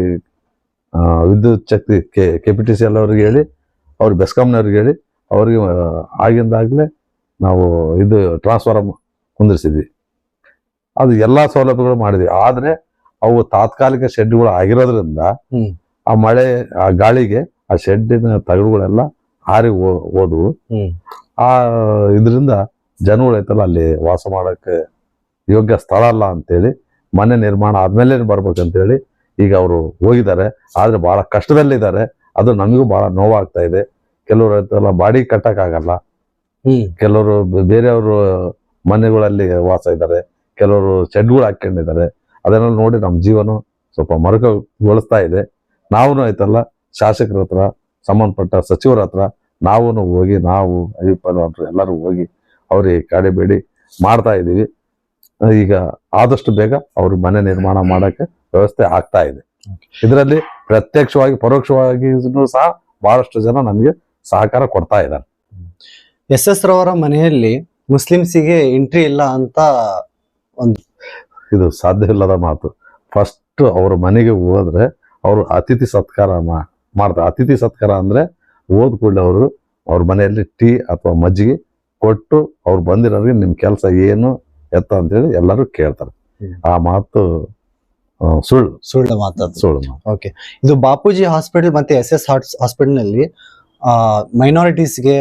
ವಿದ್ಯುತ್ ಶಕ್ತಿ K K P T C ಅವ್ರಿಗೆ ಹೇಳಿ ಅವ್ರಿಗೆ ಬೆಸ್ಕಾಮ್ನವ್ರಿಗೆ ಹೇಳಿ ಅವ್ರಿಗೆ ಆಗಿಂದಾಗಲೇ ನಾವು ಇದು ಟ್ರಾನ್ಸ್ಫಾರಮ್ ಕುಂದಿರಿಸಿದ್ವಿ ಅದು ಎಲ್ಲ ಸೌಲಭ್ಯಗಳು ಮಾಡಿದ್ವಿ. ಆದರೆ ಅವು ತಾತ್ಕಾಲಿಕ ಶೆಡ್ಗಳು ಆಗಿರೋದ್ರಿಂದ ಆ ಮಳೆ ಆ ಗಾಳಿಗೆ ಆ ಶೆಡ್ಡಿನ ತಗಡುಗಳೆಲ್ಲ ಹಾರಿ ಹೋದ್ವು. ಆ ಇದರಿಂದ ಜನಗಳು ಐತಲ್ಲ ಅಲ್ಲಿ ವಾಸ ಮಾಡೋಕ್ಕೆ ಯೋಗ್ಯ ಸ್ಥಳ ಅಲ್ಲ ಅಂತೇಳಿ ಮನೆ ನಿರ್ಮಾಣ ಆದ್ಮೇಲೆ ಬರ್ಬೇಕಂತೇಳಿ ಈಗ ಅವರು ಹೋಗಿದ್ದಾರೆ ಆದ್ರೆ ಬಹಳ ಕಷ್ಟದಲ್ಲಿದ್ದಾರೆ. ಅದು ನಮಗೂ ಬಹಳ ನೋವಾಗ್ತಾ ಇದೆ. ಕೆಲವರು ಎಲ್ಲ ಬಾಡಿ ಕಟ್ಟಕ್ಕಾಗಲ್ಲ. ಕೆಲವರು ಬೇರೆಯವರು ಮನೆಗಳಲ್ಲಿ ವಾಸ ಇದ್ದಾರೆ. ಕೆಲವರು ಶೆಡ್ಗಳು ಹಾಕೊಂಡಿದ್ದಾರೆ ಅದನ್ನೆಲ್ಲ ನೋಡಿ ನಮ್ಮ ಜೀವನ ಸ್ವಲ್ಪ ಮರುಕಗೊಳಿಸ್ತಾ ಇದೆ. ನಾವು ಆಯ್ತಲ್ಲ ಶಾಸಕರ ಹತ್ರ ಸಂಬಂಧಪಟ್ಟ ಸಚಿವರ ಹತ್ರ ನಾವು ಹೋಗಿ ನಾವು ಅಯ್ಯಪ್ಪ ಎಲ್ಲರೂ ಹೋಗಿ ಅವ್ರಿಗೆ ಕಾಡಿಬೇಡಿ ಮಾಡ್ತಾ ಇದ್ದೀವಿ ಈಗ ಆದಷ್ಟು ಬೇಗ ಅವ್ರ ಮನೆ ನಿರ್ಮಾಣ ಮಾಡಕ್ಕೆ ವ್ಯವಸ್ಥೆ ಆಗ್ತಾ ಇದೆ. ಇದರಲ್ಲಿ ಪ್ರತ್ಯಕ್ಷವಾಗಿ ಪರೋಕ್ಷವಾಗಿ ಸಹ ಬಹಳಷ್ಟು ಜನ ನಮಗೆ ಸಹಕಾರ ಕೊಡ್ತಾ ಇದ್ದಾರೆ. ಎಸ್ ಎಸ್ ರವರ ಮನೆಯಲ್ಲಿ ಮುಸ್ಲಿಮ್ಸಿಗೆ ಎಂಟ್ರಿ ಇಲ್ಲ ಅಂತ ಒಂದು ಇದು ಸಾಧ್ಯವಿಲ್ಲದ ಮಾತು. ಫಸ್ಟ್ ಅವ್ರ ಮನೆಗೆ ಹೋದ್ರೆ ಅವರು ಅತಿಥಿ ಸತ್ಕಾರ ಮಾಡ್ತಾರೆ. ಅತಿಥಿ ಸತ್ಕಾರ ಅಂದ್ರೆ ಓದ್ ಕೂಡಲೇ ಅವರು ಅವ್ರ ಮನೆಯಲ್ಲಿ ಟೀ ಅಥವಾ ಮಜ್ಜಿಗೆ ಕೊಟ್ಟು ಅವ್ರು ಬಂದಿರೋರಿಗೆ ನಿಮ್ಮ ಕೆಲಸ ಏನು ಎತ್ತ ಅಂತೇಳಿ ಎಲ್ಲರೂ ಕೇಳ್ತಾರೆ. ಆ ಮಾತು ಸುಳ್ಳು. ಸುಳ್ಳು ಮಾತಾಡ್ತಾರೆ ಸುಳ್ಳು ಮಾತು. ಓಕೆ. ಇದು ಬಾಪೂಜಿ ಹಾಸ್ಪಿಟಲ್ ಮತ್ತೆ ಎಸ್ ಎಸ್ ಹಾಸ್ಪಿಟಲ್ನಲ್ಲಿ ಮೈನಾರಿಟೀಸ್ಗೆ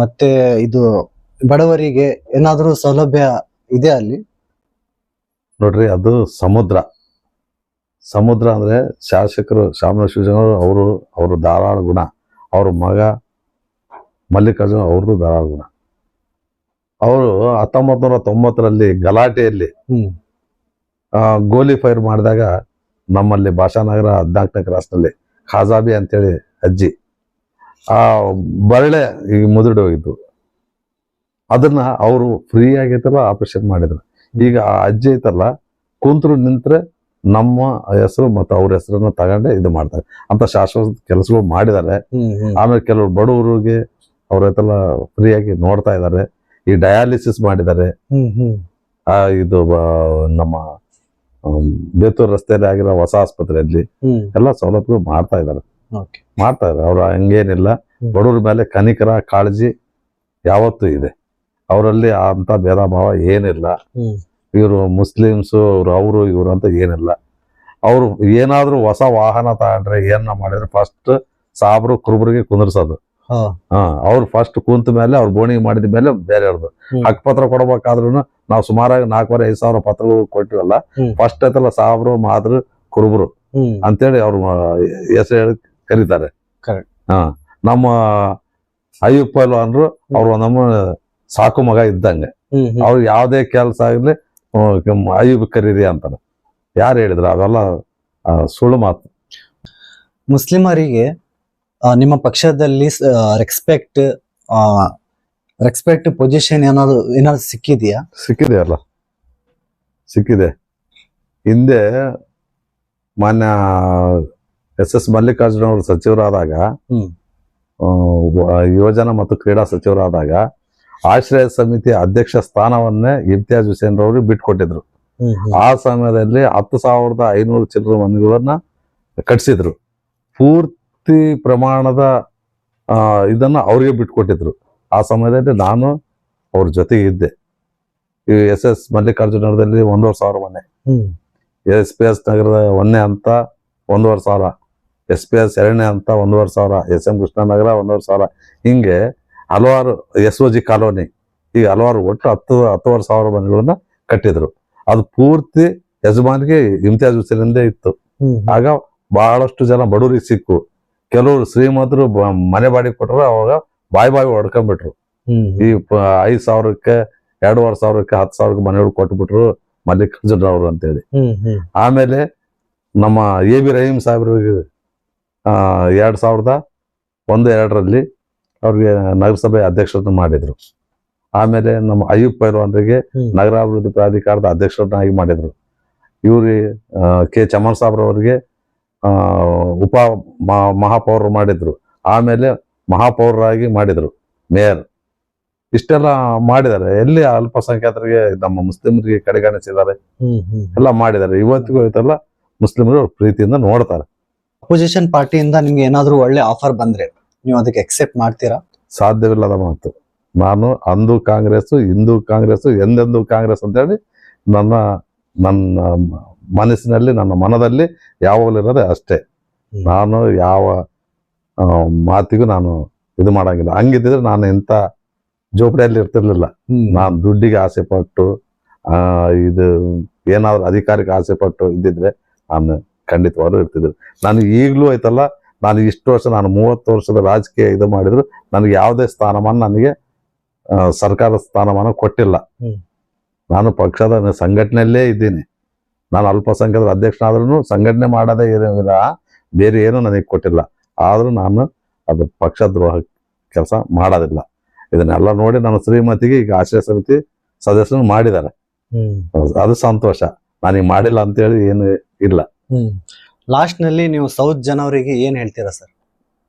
ಮತ್ತೆ ಇದು ಬಡವರಿಗೆ ಏನಾದರೂ ಸೌಲಭ್ಯ ಇದೆ ಅಲ್ಲಿ? ನೋಡ್ರಿ ಅದು ಸಮುದ್ರ. ಸಮುದ್ರ ಅಂದ್ರೆ ಶಾಸಕರು ಶಾಮರಾಜ ಶಿವಜನವರು ಅವರು ಅವರು ಧಾರಾಳ ಗುಣ. ಅವ್ರ ಮಗ ಮಲ್ಲಿಕಾರ್ಜುನ ಅವ್ರದ್ದು ಧಾರಾಳ ಗುಣ. ಅವರು ಹತ್ತೊಂಬತ್ ನೂರ ತೊಂಬತ್ತರಲ್ಲಿ ಗಲಾಟೆಯಲ್ಲಿ ಗೋಲಿ ಫೈರ್ ಮಾಡಿದಾಗ ನಮ್ಮಲ್ಲಿ ಭಾಷಾನಗರ ಹದಿನಾಲ್ಕನೇ ಕ್ರಾಸ್ನಲ್ಲಿ ಖಾಜಾಬಿ ಅಂತೇಳಿ ಅಜ್ಜಿ ಆ ಬರಳೆ ಈಗ ಮುದುಡಿ ಹೋಗಿದ್ದು. ಅದನ್ನ ಅವರು ಫ್ರೀ ಆಗೈತಲ್ಲ ಆಪರೇಷನ್ ಮಾಡಿದ್ರು. ಈಗ ಆ ಅಜ್ಜಿ ಐತಲ್ಲ ಕುಂತ್ರು ನಿಂತ್ರೆ ನಮ್ಮ ಹೆಸರು ಮತ್ತು ಅವ್ರ ಹೆಸರನ್ನ ತಗೊಂಡೆ ಇದು ಮಾಡ್ತಾರೆ. ಅಂತ ಶಾಶ್ವತ ಕೆಲಸಗಳು ಮಾಡಿದ್ದಾರೆ. ಆಮೇಲೆ ಕೆಲವರು ಬಡವರಿಗೆ ಅವ್ರ ಐತಲ್ಲ ಫ್ರೀಯಾಗಿ ನೋಡ್ತಾ ಇದ್ದಾರೆ. ಈ ಡಯಾಲಿಸಿಸ್ ಮಾಡಿದ್ದಾರೆ ಇದು ನಮ್ಮ ಬೇತೂರು ರಸ್ತೆಯಲ್ಲಿ ಆಗಿರೋ ಹೊಸ ಆಸ್ಪತ್ರೆಯಲ್ಲಿ ಎಲ್ಲ ಸೌಲಭ್ಯಗಳು ಮಾಡ್ತಾ ಇದ್ದಾರೆ. ಮಾಡ್ತಾ ಇದ್ದಾರೆ. ಅವ್ರ ಹಂಗೇನಿಲ್ಲ. ಬಡವ್ರ ಮೇಲೆ ಕನಿಕರ ಕಾಳಜಿ ಯಾವತ್ತೂ ಇದೆ. ಅವರಲ್ಲಿ ಅಂತ ಭೇದ ಭಾವ ಏನಿಲ್ಲ ಇವರು ಮುಸ್ಲಿಮ್ಸು ಅವ್ರು ಅವರು ಇವರು ಅಂತ ಏನಿಲ್ಲ. ಅವರು ಏನಾದ್ರೂ ಹೊಸ ವಾಹನ ತಗೊಂಡ್ರೆ ಏನ ಮಾಡಿದ್ರೆ ಫಸ್ಟ್ ಸಾಬ್ರು ಕುರುಬರಿಗೆ ಕುಂದರ್ಸೋದು. ಹಾ. ಅವ್ರು ಫಸ್ಟ್ ಕುಂತ ಮೇಲೆ ಅವ್ರು ಬೋಣಿಗೆ ಮಾಡಿದ ಮೇಲೆ ಬೇರೆಯವ್ರದ್ದು ಹಕ್ ಪತ್ರ ಕೊಡಬೇಕಾದ್ರೂ ನಾವು ಸುಮಾರಾಗಿ ನಾಲ್ಕೂವರೆ ಐದು ಸಾವಿರ ಪತ್ರಗಳು ಕೊಟ್ಟಿವಲ್ಲ ಫಸ್ಟ್ ಐತಲ್ಲ ಸಾಬ್ರು ಮಾದ್ರು ಕುರುಬರು ಅಂತೇಳಿ ಅವ್ರು ಹೆಸರು ಹೇಳಿ ಕರೀತಾರೆ. ಹಾ ನಮ್ಮ ಅಯ್ಯಪ್ಪ ಅಂದ್ರು ಅವ್ರು ನಮ್ಮ ಸಾಕು ಮಗ ಇದ್ದಂಗೆ. ಅವ್ರು ಯಾವ್ದೇ ಕೆಲಸ ಆಗ್ಲಿ ಅಯ್ಯಪ್ಪ ಕರೀರಿ ಅಂತಾರೆ. ಯಾರು ಹೇಳಿದ್ರು? ಅವೆಲ್ಲ ಸುಳ್ಳು ಮಾತು. ಮುಸ್ಲಿಮರಿಗೆ ನಿಮ್ಮ ಪಕ್ಷದಲ್ಲಿ ರೆಸ್ಪೆಕ್ಟ್ ರೆಸ್ಪೆಕ್ಟ್ ಪೊಸಿಷನ್ ಏನಾದ್ರು ಏನಾದ್ರು ಸಿಕ್ಕಿದೆಯಾ? ಸಿಕ್ಕಿದೆ ಅಲ್ಲ. ಸಿಕ್ಕಿದೆ. ಹಿಂದೆ ಮಾನ್ಯ ಎಸ್ ಎಸ್ ಮಲ್ಲಿಕಾರ್ಜುನ ಅವರು ಸಚಿವರಾದಾಗ ಯುವಜನ ಮತ್ತು ಕ್ರೀಡಾ ಸಚಿವರಾದಾಗ ಆಶ್ರಯ ಸಮಿತಿ ಅಧ್ಯಕ್ಷ ಸ್ಥಾನವನ್ನೇ ಇಮ್ತಿಯಾಜ್ ಹುಸೇನ್ ರವರು ಬಿಟ್ಕೊಟ್ಟಿದ್ರು ಆ ಸಮಯದಲ್ಲಿ ಹತ್ತು ಸಾವಿರದ ಐನೂರು ಚಿಲ್ಲರ ಮನೆಗಳನ್ನ ಕಟ್ಸಿದ್ರು. ಪೂರ್ತಿ ಪ್ರಮಾಣದ ಆ, ಇದನ್ನ ಅವ್ರಿಗೆ ಬಿಟ್ಕೊಟ್ಟಿದ್ರು. ಆ ಸಮಯದಲ್ಲಿ ನಾನು ಅವ್ರ ಜೊತೆಗೆ ಇದ್ದೆ. ಈ ಎಸ್ ಎಸ್ ಮಲ್ಲಿಕಾರ್ಜುನಗರದಲ್ಲಿ ಒಂದೂವರೆ ಸಾವಿರ ಮನೆ. ಎಸ್ ಪಿ ಎಸ್ ನಗರದ ಒಂದನೇ ಅಂತ ಒಂದೂವರೆ ಸಾವಿರ. ಎಸ್ ಪಿ ಎಸ್ ಎರಡನೇ ಅಂತ ಒಂದೂವರೆ ಸಾವಿರ. ಎಸ್ ಎಂ ಕೃಷ್ಣನಗರ ಒಂದೂವರೆ ಸಾವಿರ. ಹಿಂಗೆ ಹಲವಾರು ಎಸ್ ಒ ಜಿ ಕಾಲೋನಿ ಈಗ ಹಲವಾರು ಒಟ್ಟು ಹತ್ತು ಹತ್ತುವರೆ ಸಾವಿರ ಮನೆಗಳನ್ನ ಕಟ್ಟಿದ್ರು. ಅದು ಪೂರ್ತಿ ಯಜಮಾನಿಗೆ ಇಮ್ತಿಯಾಜ್ ಹುಸೇನಿಂದೇ ಇತ್ತು. ಆಗ ಬಹಳಷ್ಟು ಜನ ಬಡವರಿಗೆ ಸಿಕ್ಕು. ಕೆಲವರು ಶ್ರೀಮಂತರು ಮನೆ ಬಾಡಿಗೆ ಕೊಟ್ಟರು ಅವಾಗ ಬಾಯಿ ಬಾಯಿ ಹೊಡ್ಕೊಂಡ್ಬಿಟ್ರು. ಈ ಐದ್ ಸಾವಿರಕ್ಕೆ ಎರಡೂವರೆ ಸಾವಿರಕ್ಕೆ ಹತ್ತು ಸಾವಿರಕ್ಕೆ ಮನೆಗಳು ಕೊಟ್ಬಿಟ್ರು ಮಲ್ಲಿಕಾರ್ಜುನ್ ಅವರು ಅಂತೇಳಿ ಆಮೇಲೆ ನಮ್ಮ ಎ ಬಿ ರಹೀಂ ಸಾಹೇಬ್ರಿಗೆ ಎರಡ್ ಸಾವಿರದ ಒಂದು ಎರಡರಲ್ಲಿ ಅವ್ರಿಗೆ ನಗರಸಭೆ ಅಧ್ಯಕ್ಷರನ್ನ ಮಾಡಿದ್ರು. ಆಮೇಲೆ ನಮ್ಮ ಅಯ್ಯೂಬ್ ಪೈಲ್ವಾನ್ರಿಗೆ. ನಗರಾಭಿವೃದ್ಧಿ ಪ್ರಾಧಿಕಾರದ ಅಧ್ಯಕ್ಷರನ್ನಾಗಿ ಮಾಡಿದ್ರು. ಇವ್ರಿ ಕೆ ಚಮನ್ ಸಾಬ್ರವರಿಗೆ ಉಪ ಮಹಾಪೌರರು ಮಾಡಿದ್ರು. ಆಮೇಲೆ ಮಹಾಪೌರರಾಗಿ ಮಾಡಿದ್ರು ಮೇಯರ್. ಇಷ್ಟೆಲ್ಲ ಮಾಡಿದ್ದಾರೆ. ಎಲ್ಲಿ ಅಲ್ಪಸಂಖ್ಯಾತರಿಗೆ ನಮ್ಮ ಮುಸ್ಲಿಮರಿಗೆ ಕಡೆಗಣಿಸಿದ್ದಾರೆ? ಎಲ್ಲ ಮಾಡಿದ್ದಾರೆ. ಇವತ್ತಿಗೂ ಇವತ್ತೆಲ್ಲ ಮುಸ್ಲಿಮರು ಪ್ರೀತಿಯಿಂದ ನೋಡ್ತಾರೆ. ಅಪೋಸಿಷನ್ ಪಾರ್ಟಿಯಿಂದ ನಿಮ್ಗೆ ಏನಾದ್ರು ಒಳ್ಳೆ ಆಫರ್ ಬಂದ್ರೆ ನೀವು ಅದಕ್ಕೆ ಎಕ್ಸೆಪ್ಟ್ ಮಾಡ್ತೀರಾ? ಸಾಧ್ಯವಿಲ್ಲದ ಮಾತು. ನಾನು ಅಂದು ಕಾಂಗ್ರೆಸ್ ಹಿಂದೂ ಕಾಂಗ್ರೆಸ್ ಎಂದೆಂದು ಕಾಂಗ್ರೆಸ್ ಅಂತ ಹೇಳಿ ನನ್ನ ನನ್ನ ಮನಸ್ಸಿನಲ್ಲಿ ನನ್ನ ಮನದಲ್ಲಿ ಯಾವಾಗಲೂ ಇರೋದೇ ಅಷ್ಟೇ. ನಾನು ಯಾವ ಮಾತಿಗೂ ನಾನು ಇದು ಮಾಡಂಗಿಲ್ಲ. ಹಂಗಿದ್ದಿದ್ರೆ ನಾನು ಇಂಥ ಜೋಪಡಿಯಲ್ಲಿ ಇರ್ತಿರ್ಲಿಲ್ಲ. ನಾನು ದುಡ್ಡಿಗೆ ಆಸೆ ಪಟ್ಟು ಆ ಇದು ಏನಾದ್ರು ಅಧಿಕಾರಕ್ಕೆ ಆಸೆ ಪಟ್ಟು ಇದ್ದಿದ್ರೆ ನಾನು ಖಂಡಿತವಾಗ್ಲೂ ಇರ್ತಿದ್ರು ನಾನು ಈಗಲೂ ಐತಲ್ಲ ನಾನು ಇಷ್ಟು ವರ್ಷ ನಾನು ಮೂವತ್ತು ವರ್ಷದ ರಾಜಕೀಯ ಇದು ಮಾಡಿದ್ರು ನನಗೆ ಯಾವುದೇ ಸ್ಥಾನಮಾನ ನನಗೆ ಸರ್ಕಾರದ ಸ್ಥಾನಮಾನ ಕೊಟ್ಟಿಲ್ಲ. ನಾನು ಪಕ್ಷದ ಸಂಘಟನೆಯಲ್ಲೇ ಇದ್ದೀನಿ. ನಾನು ಅಲ್ಪಸಂಖ್ಯಾತರ ಅಧ್ಯಕ್ಷನಾದ್ರೂ ಸಂಘಟನೆ ಮಾಡದೇ ಏನಿಲ್ಲ ಬೇರೆ ಏನು ನನಗೆ ಕೊಟ್ಟಿಲ್ಲ. ಆದರೂ ನಾನು ಅದು ಪಕ್ಷದ್ರೋಹ ಕೆಲಸ ಮಾಡೋದಿಲ್ಲ. ಇದನ್ನೆಲ್ಲ ನೋಡಿ ನನ್ನ ಶ್ರೀಮತಿಗೆ ಈಗ ಆಶ್ರಯ ಸಮಿತಿ ಸದಸ್ಯರು ಮಾಡಿದ್ದಾರೆ. ಅದು ಸಂತೋಷ. ನನಗೆ ಮಾಡಿಲ್ಲ ಅಂತೇಳಿ ಏನು ಇಲ್ಲ. ಲಾಸ್ಟ್ನಲ್ಲಿ ನೀವು ಸೌತ್ ಜನವರಿಗೆ ಏನ್ ಹೇಳ್ತೀರಾ ಸರ್?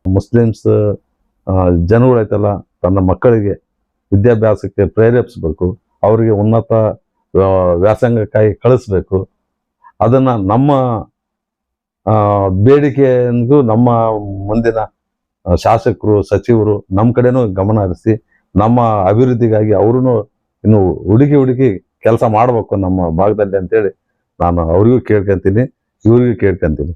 ಮುಸ್ಲಿಮ್ಸ್ ಜನಗಳು ಐತಲ್ಲ ತನ್ನ ಮಕ್ಕಳಿಗೆ ವಿದ್ಯಾಭ್ಯಾಸಕ್ಕೆ ಪ್ರೇರೇಪಿಸ್ಬೇಕು. ಅವರಿಗೆ ಉನ್ನತ ವ್ಯಾಸಂಗಕ್ಕಾಗಿ ಕಳಿಸ್ಬೇಕು. ಅದನ್ನ ನಮ್ಮ ಬೇಡಿಕೆ ಎಂದು ನಮ್ಮ ಮುಂದಿನ ಶಾಸಕರು, ಸಚಿವರು ನಮ್ಮ ಕಡೆನೂ ಗಮನ ಹರಿಸಿ, ನಮ್ಮ ಅಭಿವೃದ್ಧಿಗಾಗಿ ಅವರು ಇನ್ನು ಹುಡುಕಿ ಹುಡುಕಿ ಕೆಲಸ ಮಾಡಬೇಕು ನಮ್ಮ ಭಾಗದಲ್ಲಿ ಅಂತೇಳಿ ನಾನು ಅವ್ರಿಗೂ ಕೇಳ್ಕೊಂತೀನಿ, ಇವ್ರಿಗೂ ಕೇಳ್ಕೊಂತೀನಿ.